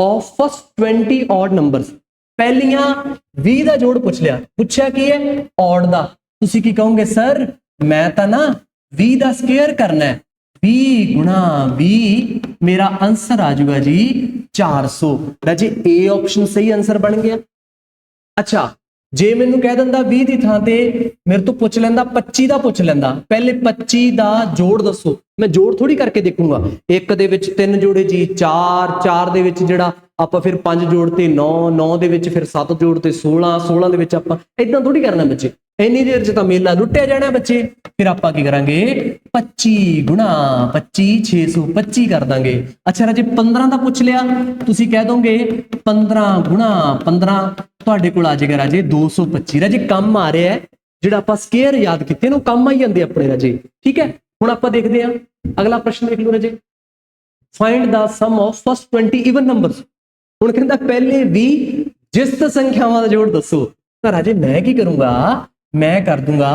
of first 20 odd numbers ਪਹਿਲੀਆਂ 20 ਦਾ ਜੋੜ ਪੁੱਛ ਲਿਆ। ਪੁੱਛਿਆ ਕੀ ਹੈ? ਔਡ ਦਾ। ਤੁਸੀਂ ਕੀ ਕਹੋਗੇ ਸਰ ਮੈਂ ਤਾਂ ਨਾ 20 ਦਾ ਸਕੁਅਰ ਕਰਨਾ ਹੈ। 20 ਗੁਣਾ 20 ਮੇਰਾ ਆਨਸਰ ਆ ਜਾਊਗਾ ਜੀ 400 ਰਾਜੀ A ਆਪਸ਼ਨ ਸਹੀ ਆਨਸਰ ਬਣ ਗਿਆ। ਅੱਛਾ, ਜੇ ਮੈਨੂੰ ਕਹਿ ਦਿੰਦਾ 20 ਦੀ ਥਾਂ ਤੇ, ਮੇਰੇ ਤੋਂ ਪੁੱਛ ਲੈਂਦਾ 25 ਦਾ ਪੁੱਛ ਲੈਂਦਾ, ਪਹਿਲੇ 25 ਦਾ ਜੋੜ ਦੱਸੋ। ਮੈਂ ਜੋੜ ਥੋੜੀ ਕਰਕੇ ਦੇਖੂੰਗਾ। ਇੱਕ ਦੇ ਵਿੱਚ ਤਿੰਨ ਜੋੜੇ ਜੀ 4 4 ਦੇ ਵਿੱਚ ਜਿਹੜਾ ਆਪਾਂ ਫਿਰ 5 ਜੋੜ ਤੇ 9 9 ਦੇ ਵਿੱਚ ਫਿਰ 7 ਜੋੜ ਤੇ 16 16 ਦੇ ਵਿੱਚ ਆਪਾਂ ਇਦਾਂ ਥੋੜੀ ਕਰਨਾ ਬੱਚੇ। ਇੰਨੀ ਦੇਰ ਚ ਤਾਂ ਮੇਲਾ ਲੁੱਟਿਆ ਜਾਣਾ ਬੱਚੇ। ਫਿਰ ਆਪਾਂ ਕੀ ਕਰਾਂਗੇ? 25 ਗੁਣਾ 25 625 ਕਰ ਦਾਂਗੇ। ਅੱਛਾ, ਰਾਜੇ 15 ਦਾ ਪੁੱਛ ਲਿਆ। ਤੁਸੀਂ ਕਹਿ ਦੋਗੇ 15 ਗੁਣਾ 15 ਤੁਹਾਡੇ ਕੋਲ ਆ ਜਾਏਗਾ ਰਾਜੇ 225 ਰਾਜੇ ਕੰਮ ਆ ਰਿਹਾ ਹੈ। ਜਿਹੜਾ ਆਪਾਂ ਸਕੇਅਰ ਯਾਦ ਕੀਤੇ ਨੇ, ਉਹ ਕੰਮ ਆਈ ਜਾਂਦੇ ਆਪਣੇ ਰਾਜੇ। ਠੀਕ ਹੈ? ਹੁਣ ਆਪਾਂ ਦੇਖਦੇ ਹਾਂ। ਅਗਲਾ ਪ੍ਰਸ਼ਨ ਦੇਖ ਲਓ ਰਾਜੇ। Find the sum of first 20 even numbers ਹੁਣ ਕਹਿੰਦਾ ਪਹਿਲੇ ਵੀ ਜਿਸ ਸੰਖਿਆਵਾਂ ਦਾ ਜੋੜ ਦੱਸੋ। ਤਾਂ ਰਾਜੇ ਮੈਂ ਕੀ ਕਰੂੰਗਾ? ਮੈਂ ਕਰ ਦੂੰਗਾ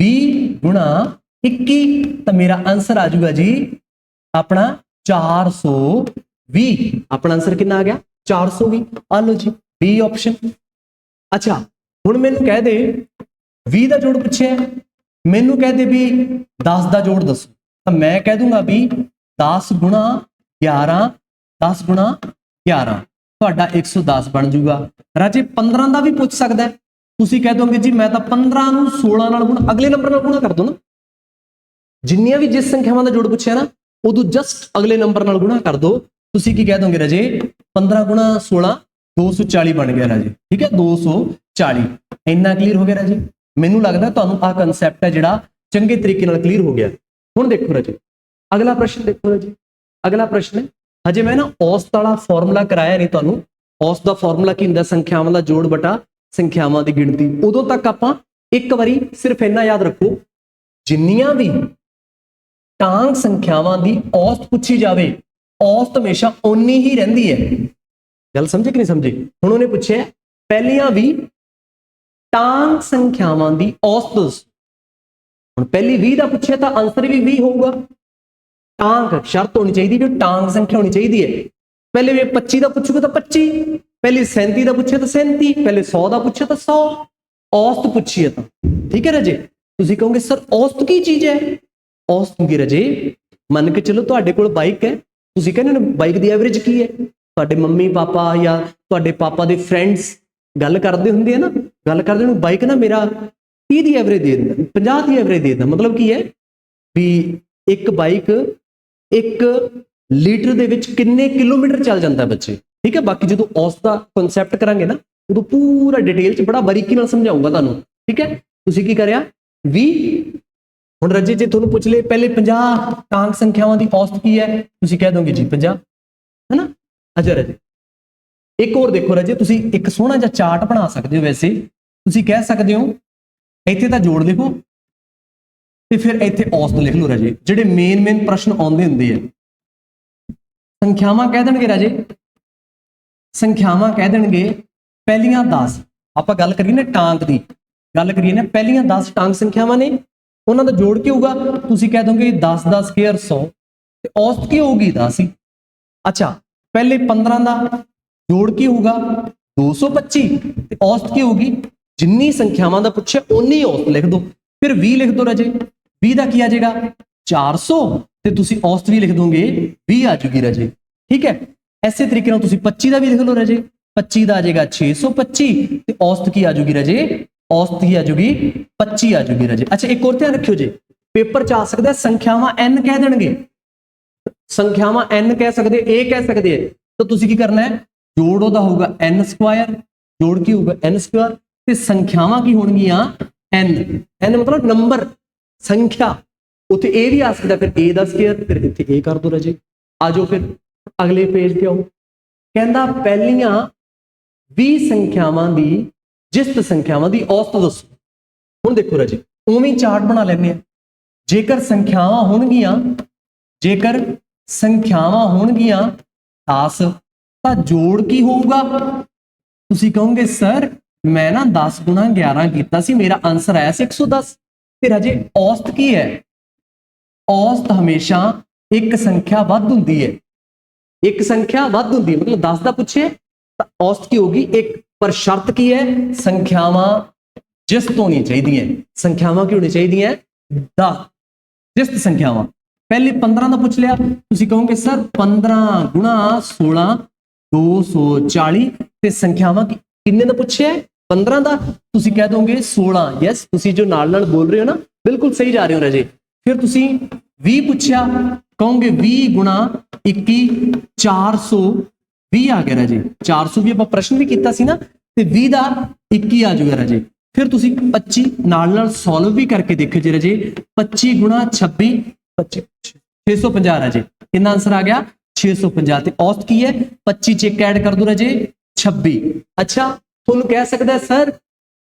20 ਗੁਣਾ 21 ਤਾਂ ਮੇਰਾ ਆਨਸਰ ਆ ਜਾਊਗਾ ਜੀ ਆਪਣਾ 420 ਆਪਣਾ ਆਨਸਰ ਕਿੰਨਾ ਆ ਗਿਆ? 420 ਆ ਲਓ ਜੀ ਬੀ ਆਪਸ਼ਨ ਅੱਛਾ, ਹੁਣ ਮੈਨੂੰ ਕਹਿ ਦੇ 20 ਦਾ ਜੋੜ ਪੁੱਛਿਆ। ਮੈਨੂੰ ਕਹਿ ਦੇ ਵੀ 10 ਦਾ ਜੋੜ ਦੱਸੋ। ਤਾਂ ਮੈਂ ਕਹਿ ਦੂੰਗਾ ਵੀ 10 ਗੁਣਾ 11 10 ਗੁਣਾ 11 ਤੁਹਾਡਾ 110 ਬਣ ਜਾਊਗਾ। ਰਾਜੇ 15 ਦਾ ਵੀ ਪੁੱਛ ਸਕਦਾ ਤੁਸੀਂ ਕਹਿ ਦੋਗੇ ਜੀ, ਮੈਂ ਤਾਂ 15 ਨੂੰ 16 ਨਾਲ ਗੁਣਾ ਅਗਲੇ ਨੰਬਰ ਨਾਲ ਗੁਣਾ ਕਰ ਦੋ ਨਾ। ਜਿੰਨੀਆਂ ਵੀ ਜਿਸ ਸੰਖਿਆਵਾਂ ਦਾ ਜੋੜ ਪੁੱਛਿਆ ਨਾ, ਉਦੋਂ ਜਸਟ ਅਗਲੇ ਨੰਬਰ ਨਾਲ ਗੁਣਾ ਕਰ ਦੋ। ਤੁਸੀਂ ਕੀ ਕਹਿ ਦੋਗੇ ਰਾਜੇ? 15 ਗੁਣਾ 16 240 ਬਣ ਗਿਆ ਰਾਜੇ। ਠੀਕ ਹੈ? 240 ਇੰਨਾ ਕਲੀਅਰ ਹੋ ਗਿਆ ਰਾਜੇ? ਮੈਨੂੰ ਲੱਗਦਾ ਤੁਹਾਨੂੰ ਆਹ ਕਨਸੈਪਟ ਹੈ ਜਿਹੜਾ ਚੰਗੇ ਤਰੀਕੇ ਨਾਲ ਕਲੀਅਰ ਹੋ ਗਿਆ। ਹੁਣ ਦੇਖੋ ਰਾਜੇ। ਅਗਲਾ ਪ੍ਰਸ਼ਨ ਦੇਖੋ ਰਾਜੇ। ਅਗਲਾ ਪ੍ਰਸ਼ਨ ਹੈ। ਹਜੇ ਮੈਂ ਨਾ ਔਸਤ ਵਾਲਾ ਫਾਰਮੂਲਾ ਕਰਾਇਆ ਨਹੀਂ ਤੁਹਾਨੂੰ। ਔਸਤ ਦਾ ਫਾਰਮੂਲਾ ਕੀ ਹੁੰਦਾ? ਸੰਖਿਆਵਾਂ ਦਾ ਜੋੜ ਬਟਾ ਸੰਖਿਆਵਾਂ ਦੀ ਗਿਣਤੀ। ਉਦੋਂ ਤੱਕ ਆਪਾਂ ਇੱਕ ਵਾਰੀ ਸਿਰਫ ਇੰਨਾ ਯਾਦ ਰੱਖੋ, ਜਿੰਨੀਆਂ ਵੀ ਟਾਂਗ ਸੰਖਿਆਵਾਂ ਦੀ ਔਸਤ ਪੁੱਛੀ ਜਾਵੇ, ਔਸਤ ਹਮੇਸ਼ਾ ਓਨੀ ਹੀ ਰਹਿੰਦੀ ਹੈ। ਗੱਲ ਸਮਝੇ ਕਿ ਨਹੀਂ ਸਮਝੇ? ਹੁਣ ਉਹਨੇ ਪੁੱਛਿਆ, ਪਹਿਲੀਆਂ ਵੀ ਟਾਂਗ ਸੰਖਿਆਵਾਂ ਦੀ ਔਸਤ ਹੁਣ ਪਹਿਲੀ 20 ਦਾ ਪੁੱਛਿਆ ਤਾਂ ਆਨਸਰ ਵੀ 20 ਹੋਊਗਾ। ਟਾਂਗ ਸ਼ਰਤ ਹੋਣੀ ਚਾਹੀਦੀ ਕਿ ਟਾਂਗ ਸੰਖਿਆ ਹੋਣੀ ਚਾਹੀਦੀ ਹੈ। ਪਹਿਲੇ ਵੀ 25 ਦਾ ਪੁੱਛੂਗਾ ਤਾਂ 25 ਪਹਿਲੇ 37 ਦਾ ਪੁੱਛਿਆ ਤਾਂ 37 ਪਹਿਲੇ 100 ਦਾ ਪੁੱਛਿਆ ਤਾਂ 100 ਔਸਤ ਪੁੱਛੀ ਹੈ ਤਾਂ ਠੀਕ ਹੈ ਰਜੇ ਤੁਸੀਂ ਕਹੋਗੇ ਸਰ ਔਸਤ ਕੀ ਚੀਜ਼ ਹੈ ਔਸਤ ਕੀ ਰਜੇ ਮੰਨ ਕੇ ਚਲੋ ਤੁਹਾਡੇ ਕੋਲ ਬਾਈਕ ਹੈ ਤੁਸੀਂ ਕਹਿੰਦੇ ਹੋ ਬਾਈਕ ਦੀ ਐਵਰੇਜ ਕੀ ਹੈ ਤੁਹਾਡੇ ਮੰਮੀ ਪਾਪਾ ਜਾਂ ਤੁਹਾਡੇ ਪਾਪਾ ਦੇ ਫਰੈਂਡਸ ਗੱਲ ਕਰਦੇ ਹੁੰਦੇ ਆ ਨਾ ਗੱਲ ਕਰਦੇ ਨੂੰ ਬਾਈਕ ਨਾ ਮੇਰਾ 30 ਦੀ ਐਵਰੇਜ ਦੇ ਦਿੰਦਾ 50 ਦੀ ਐਵਰੇਜ ਦੇ ਦਿੰਦਾ ਮਤਲਬ ਕੀ ਹੈ ਵੀ ਇੱਕ ਬਾਈਕ ਇੱਕ ਲੀਟਰ ਦੇ ਵਿੱਚ ਕਿੰਨੇ ਕਿਲੋਮੀਟਰ ਚੱਲ ਜਾਂਦਾ ਬੱਚੇ ਠੀਕ ਹੈ, ਬਾਕੀ ਜਦੋਂ ਔਸਤ ਦਾ ਕਨਸੈਪਟ ਕਰਾਂਗੇ ਨਾ, ਉਦੋਂ ਪੂਰਾ ਡਿਟੇਲ ਚ ਬੜਾ ਬਾਰੀਕੀ ਨਾਲ ਸਮਝਾਉਂਗਾ ਤੁਹਾਨੂੰ, ਠੀਕ ਹੈ? ਤੁਸੀਂ ਕੀ ਕਰਿਆ? 20 ਹੁਣ ਰੱਜੇ ਜੇ, ਤੁਹਾਨੂੰ ਪੁੱਛ ਲਏ ਪਹਿਲੇ 50 ਟਾਂਕ ਸੰਖਿਆਵਾਂ ਦੀ ਔਸਤ ਕੀ ਹੈ? ਤੁਸੀਂ ਕਹਿ ਦੋਗੇ ਜੀ 50 ਹੈਨਾ? ਅਜਾ ਰਜੇ ਇੱਕ ਹੋਰ ਦੇਖੋ ਰਾਜੇ ਤੁਸੀਂ ਇੱਕ ਸੋਹਣਾ ਜਿਹਾ ਚਾਰਟ ਬਣਾ ਸਕਦੇ ਹੋ ਵੈਸੇ। ਤੁਸੀਂ ਕਹਿ ਸਕਦੇ ਹੋ, ਇੱਥੇ ਤਾਂ ਜੋੜ ਲਿਖੋ, ਤੇ ਫਿਰ ਇੱਥੇ ਔਸਤ ਲਿਖ ਲਓ ਰਾਜੇ ਜਿਹੜੇ ਮੇਨ ਮੇਨ ਪ੍ਰਸ਼ਨ ਆਉਂਦੇ ਹੁੰਦੇ ਆ। ਸੰਖਿਆਵਾਂ ਕਹਿ ਦੇਣਗੇ ਰਾਜੇ ਸੰਖਿਆਵਾਂ ਕਹਿ ਦੇਣਗੇ ਪਹਿਲੀਆਂ 10 ਆਪਾਂ ਗੱਲ ਕਰੀਏ ਨਾ ਟਾਂਕ ਦੀ। ਗੱਲ ਕਰੀਏ ਨਾ ਪਹਿਲੀਆਂ 10 ਟਾਂਕ ਸੰਖਿਆਵਾਂ ਨੇ। ਉਹਨਾਂ ਦਾ ਜੋੜ ਕੀ ਹੋਊਗਾ? ਤੁਸੀਂ ਕਹਿ ਦੋਗੇ 10 ਦਾ ਸਕੁਅਰ 100 ਤੇ ਔਸਤ ਕੀ ਹੋਊਗੀ? 10 ਹੀ। ਅੱਛਾ, ਪਹਿਲੇ 15 ਦਾ ਜੋੜ ਕੀ ਹੋਊਗਾ? 225 ਤੇ ਔਸਤ ਕੀ ਹੋਊਗੀ? ਜਿੰਨੀ ਸੰਖਿਆਵਾਂ ਦਾ ਪੁੱਛਿਆ ਉਨੀ ਔਸਤ ਲਿਖ ਦਿਓ ਫਿਰ 20 ਲਿਖ ਦਿਓ ਰਾਜੇ। 20 ਦਾ ਕੀ ਆ ਜਾਏਗਾ? 400 ਤੇ ਤੁਸੀਂ ਔਸਤ ਵੀ ਲਿਖ ਦੋਗੇ 20 ਆ ਜੂਗੀ ਰਾਜੇ। ਠੀਕ ਹੈ? ਐਸੇ ਤਰੀਕੇ ਨਾਲ ਤੁਸੀਂ 25 ਦਾ ਵੀ ਲਿਖ ਲਓ ਰਾਜੇ 25 ਦਾ ਆ ਜਾਏਗਾ 625 ਤੇ ਔਸਤ ਕੀ ਆ ਜੂਗੀ ਰਾਜੇ ਔਸਤ ਕੀ ਆ ਜੂਗੀ 25 ਆ ਜੂਗੀ ਰਾਜੇ ਅੱਛਾ ਇੱਕ ਹੋਰ ਧਿਆਨ ਰੱਖਿਓ ਜੀ ਪੇਪਰ ਚ ਆ ਸਕਦਾ ਸੰਖਿਆਵਾਂ n ਕਹਿ ਦੇਣਗੇ ਸੰਖਿਆਵਾਂ n ਕਹਿ ਸਕਦੇ a ਕਹਿ ਸਕਦੇ ਆ ਤਾਂ ਤੁਸੀਂ ਕੀ ਕਰਨਾ ਹੈ ਜੋੜ ਉਹਦਾ ਹੋਊਗਾ n ਸਕੁਆਇਰ ਜੋੜ ਕੀ ਹੋਊਗਾ n ਸਕੁਆਇਰ ਤੇ ਸੰਖਿਆਵਾਂ ਕੀ ਹੋਣਗੀਆਂ n n ਮਤਲਬ ਨੰਬਰ ਸੰਖਿਆ ਉੱਥੇ a ਵੀ ਆ ਸਕਦਾ ਫਿਰ a ਦਾ ਸਕੁਆਇਰ ਫਿਰ ਇੱਥੇ a ਕਰ ਦੋ ਰਾਜੇ ਆ ਜਾਓ ਫਿਰ ਅਗਲੇ ਪੇਜ ਤੇ ਆਓ। ਕਹਿੰਦਾ ਪਹਿਲੀਆਂ 20 ਸੰਖਿਆਵਾਂ ਦੀ, ਜਿਸਤ ਸੰਖਿਆਵਾਂ ਦੀ ਔਸਤ ਦੱਸੋ। ਹੁਣ ਦੇਖੋ ਰਾਜੇ, ਉਵੇਂ ਚਾਰਟ ਬਣਾ ਲੈਂਦੇ ਆ ਜੇਕਰ ਸੰਖਿਆਵਾਂ ਹੋਣਗੀਆਂ, ਜੇਕਰ ਸੰਖਿਆਵਾਂ ਹੋਣਗੀਆਂ 10 ਤਾਂ ਜੋੜ ਕੀ ਹੋਊਗਾ? ਤੁਸੀਂ ਕਹੋਗੇ, ਸਰ, ਮੈਂ ਨਾ 10 ਗੁਣਾ 11 ਕੀਤਾ ਸੀ, ਮੇਰਾ ਆਨਸਰ ਆਇਆ ਸੀ 110 ਤੇ ਹਜੇ ਔਸਤ ਕੀ ਹੈ? ਔਸਤ ਹਮੇਸ਼ਾ ਇੱਕ ਸੰਖਿਆ ਵੱਧ ਹੁੰਦੀ ਹੈ। ਇੱਕ ਸੰਖਿਆ ਵੱਧ ਹੁੰਦੀ ਹੈ। ਮਤਲਬ 10 ਦਾ ਪੁੱਛੇ, ਤਾਂ ਔਸਤ ਕੀ ਹੋਗੀ ਇੱਕ ਪਰ ਸ਼ਰਤ ਕੀ ਹੈ? ਸੰਖਿਆਵਾਂ ਜਿਸ ਤੋਂ ਨਹੀਂ ਚਾਹੀਦੀਆਂ ਸੰਖਿਆਵਾਂ ਕੀ ਹੋਣੀ ਚਾਹੀਦੀਆਂ 10 ਜਿਸਤ ਸੰਖਿਆਵਾਂ। ਪਹਿਲੇ 15 ਦਾ ਪੁੱਛ ਲਿਆ। ਤੁਸੀਂ ਕਹੋਗੇ, ਸਰ 15 ਗੁਣਾ 16 240 ਤੇ ਸੰਖਿਆਵਾਂ ਕੀ- ਕਿੰਨੇ ਦਾ ਪੁੱਛਿਆ 15 ਦਾ। ਤੁਸੀਂ ਕਹਿ ਦੋਗੇ 16 ਯੈਸ ਤੁਸੀਂ ਜੋ ਨਾਲ ਨਾਲ ਬੋਲ ਰਹੇ ਹੋ ਨਾ, ਬਿਲਕੁਲ ਸਹੀ ਜਾ ਰਹੇ ਹੋ ਰਾਜੇ। ਫਿਰ ਤੁਸੀਂ 20 ਪੁੱਛਿਆ। ਕਹੋਗੇ 20 ਗੁਣਾ 21 420 ਆ ਗਿਆ ਰਾਜੇ। 400 ਵੀ ਆਪਾਂ ਪ੍ਰਸ਼ਨ ਵੀ ਕੀਤਾ ਸੀ ਨਾ, ਤੇ 20 ਦਾ 21 ਆ ਜਾਊਗਾ ਰਾਜੇ। ਫਿਰ ਤੁਸੀਂ 25 ਨਾਲ ਨਾਲ ਸੋਲਵ ਵੀ ਕਰਕੇ ਦੇਖਿਓ ਜੀ ਰਾਜੇ। 25 ਗੁਣਾ 26 25 650 ਰਾਜੇ। ਕਿੰਨਾ ਆਨਸਰ ਆ ਗਿਆ? 650 ਤੇ ਔਸਤ ਕੀ ਹੈ? 25 ਚ ਇੱਕ ਐਡ ਕਰ ਦੋ ਰਾਜੇ। 26 ਅੱਛਾ, ਤੁਹਾਨੂੰ ਕਹਿ ਸਕਦਾ ਸਰ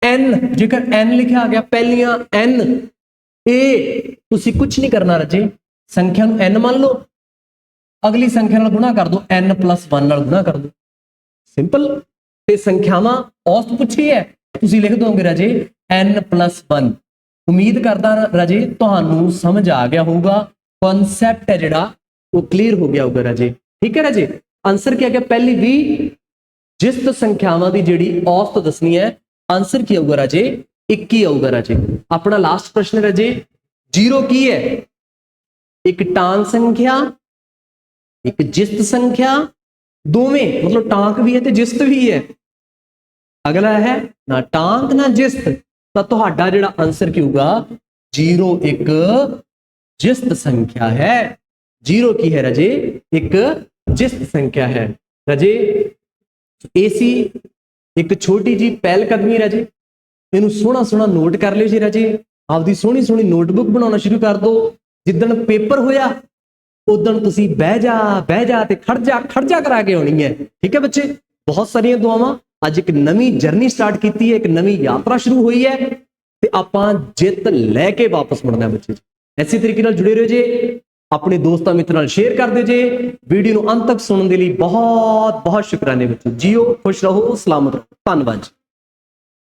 n, ਜੇਕਰ n ਲਿਖਿਆ ਆ ਗਿਆ, ਪਹਿਲੀਆਂ n ਇਹ ਤੁਸੀਂ ਕੁਝ ਨਹੀਂ ਕਰਨਾ ਰਾਜੇ। ਸੰਖਿਆ ਨੂੰ n ਮੰਨ ਲਓ। ਅਗਲੀ ਸੰਖਿਆ ਨਾਲ ਗੁਣਾ ਕਰ ਦਿਓ n 1 ਨਾਲ ਗੁਣਾ ਕਰ ਦਿਓ ਸਿੰਪਲ ਤੇ ਸੰਖਿਆਵਾਂ ਔਸਤ ਪੁੱਛੀ ਹੈ। ਤੁਸੀਂ ਲਿਖ ਦੋਗੇ ਰਾਜੇ, n 1 ਉਮੀਦ ਕਰਦਾ ਰਾਜੇ, ਤੁਹਾਨੂੰ ਸਮਝ ਆ ਗਿਆ ਹੋਊਗਾ। ਕਨਸੈਪਟ ਹੈ ਜਿਹੜਾ, ਉਹ ਕਲੀਅਰ ਹੋ ਗਿਆ ਹੋਊਗਾ ਰਾਜੇ। ਠੀਕ ਹੈ ਰਾਜੇ? ਆਨਸਰ ਕੀ ਆ ਗਿਆ? ਪਹਿਲੀ ਵੀ ਜਿਸ ਸੰਖਿਆਵਾਂ ਦੀ ਜਿਹੜੀ ਔਸਤ ਦੱਸਣੀ ਹੈ ਆਨਸਰ ਕੀ ਆਊਗਾ ਰਾਜੇ? 21 ਆਊਗਾ ਰਾਜੇ। ਆਪਣਾ ਲਾਸਟ ਪ੍ਰਸ਼ਨ ਹੈ ਰਾਜੇ। ਜੀਰੋ ਕੀ ਹੈ? ਇੱਕ ਟਾਂਕ ਸੰਖਿਆ ਇੱਕ ਜਿਸਤ ਸੰਖਿਆ ਦੋਵੇਂ, ਮਤਲਬ ਟਾਂਕ ਵੀ ਹੈ ਤੇ ਜਿਸਤ ਵੀ ਹੈ। ਅਗਲਾ ਹੈ, ਨਾ ਟਾਂਕ, ਨਾ ਜਿਸਤ। ਤਾਂ ਤੁਹਾਡਾ ਜਿਹੜਾ ਆਨਸਰ ਕੀ ਹੋਊਗਾ? 0 ਇੱਕ ਜਿਸਤ ਸੰਖਿਆ ਹੈ। 0 ਕੀ ਹੈ ਰਾਜੇ? ਇੱਕ ਜਿਸਤ ਸੰਖਿਆ ਹੈ। ਰਾਜੇ ਏਸੀ ਇੱਕ ਛੋਟੀ ਜੀ ਪਹਿਲ ਕਦਮੀ ਰਾਜੇ। ਇਹਨੂੰ ਸੋਹਣਾ ਸੋਹਣਾ ਨੋਟ ਕਰ ਲਿਓ ਜੀ ਰਾਜੇ। ਆਪਦੀ ਸੋਹਣੀ ਸੋਹਣੀ ਨੋਟਬੁੱਕ ਬਣਾਉਣਾ ਸ਼ੁਰੂ ਕਰ ਦਿਓ। ਜਿੱਦਣ ਪੇਪਰ ਹੋਇਆ ਉਦੋਂ ਤੁਸੀਂ ਬਹਿ ਜਾ ਬਹਿ ਜਾ ਤੇ ਖੜ ਜਾ ਖੜ ਜਾ ਕਰਾ ਕੇ ਆਉਣੀ ਹੈ। ਠੀਕ ਹੈ ਬੱਚੇ? ਬਹੁਤ ਸਾਰੀਆਂ ਦੁਆਵਾਂ। ਅੱਜ ਇੱਕ ਨਵੀਂ ਜਰਨੀ ਸਟਾਰਟ ਕੀਤੀ ਹੈ, ਇੱਕ ਨਵੀਂ ਯਾਤਰਾ ਸ਼ੁਰੂ ਹੋਈ ਹੈ ਤੇ ਆਪਾਂ ਜਿੱਤ ਲੈ ਕੇ ਵਾਪਸ ਮੁੜਨਾ ਹੈ ਬੱਚੇ ਐਸੀ ਤਰੀਕੇ ਨਾਲ ਜੁੜੇ ਰਹੋ ਜੇ, ਆਪਣੇ ਦੋਸਤਾਂ ਮਿੱਤਰਾਂ ਨਾਲ ਸ਼ੇਅਰ ਕਰ ਦਿਓ ਜੇ। ਵੀਡੀਓ ਨੂੰ ਅੰਤ ਤੱਕ ਸੁਣਨ ਦੇ ਲਈ ਬਹੁਤ ਬਹੁਤ ਸ਼ੁਕਰਾਨੇ ਬੱਚੇ ਜੀਓ, ਖੁਸ਼ ਰਹੋ, ਸਲਾਮਤ ਰਹੋ। ਧੰਨਵਾਦ ਜੀ।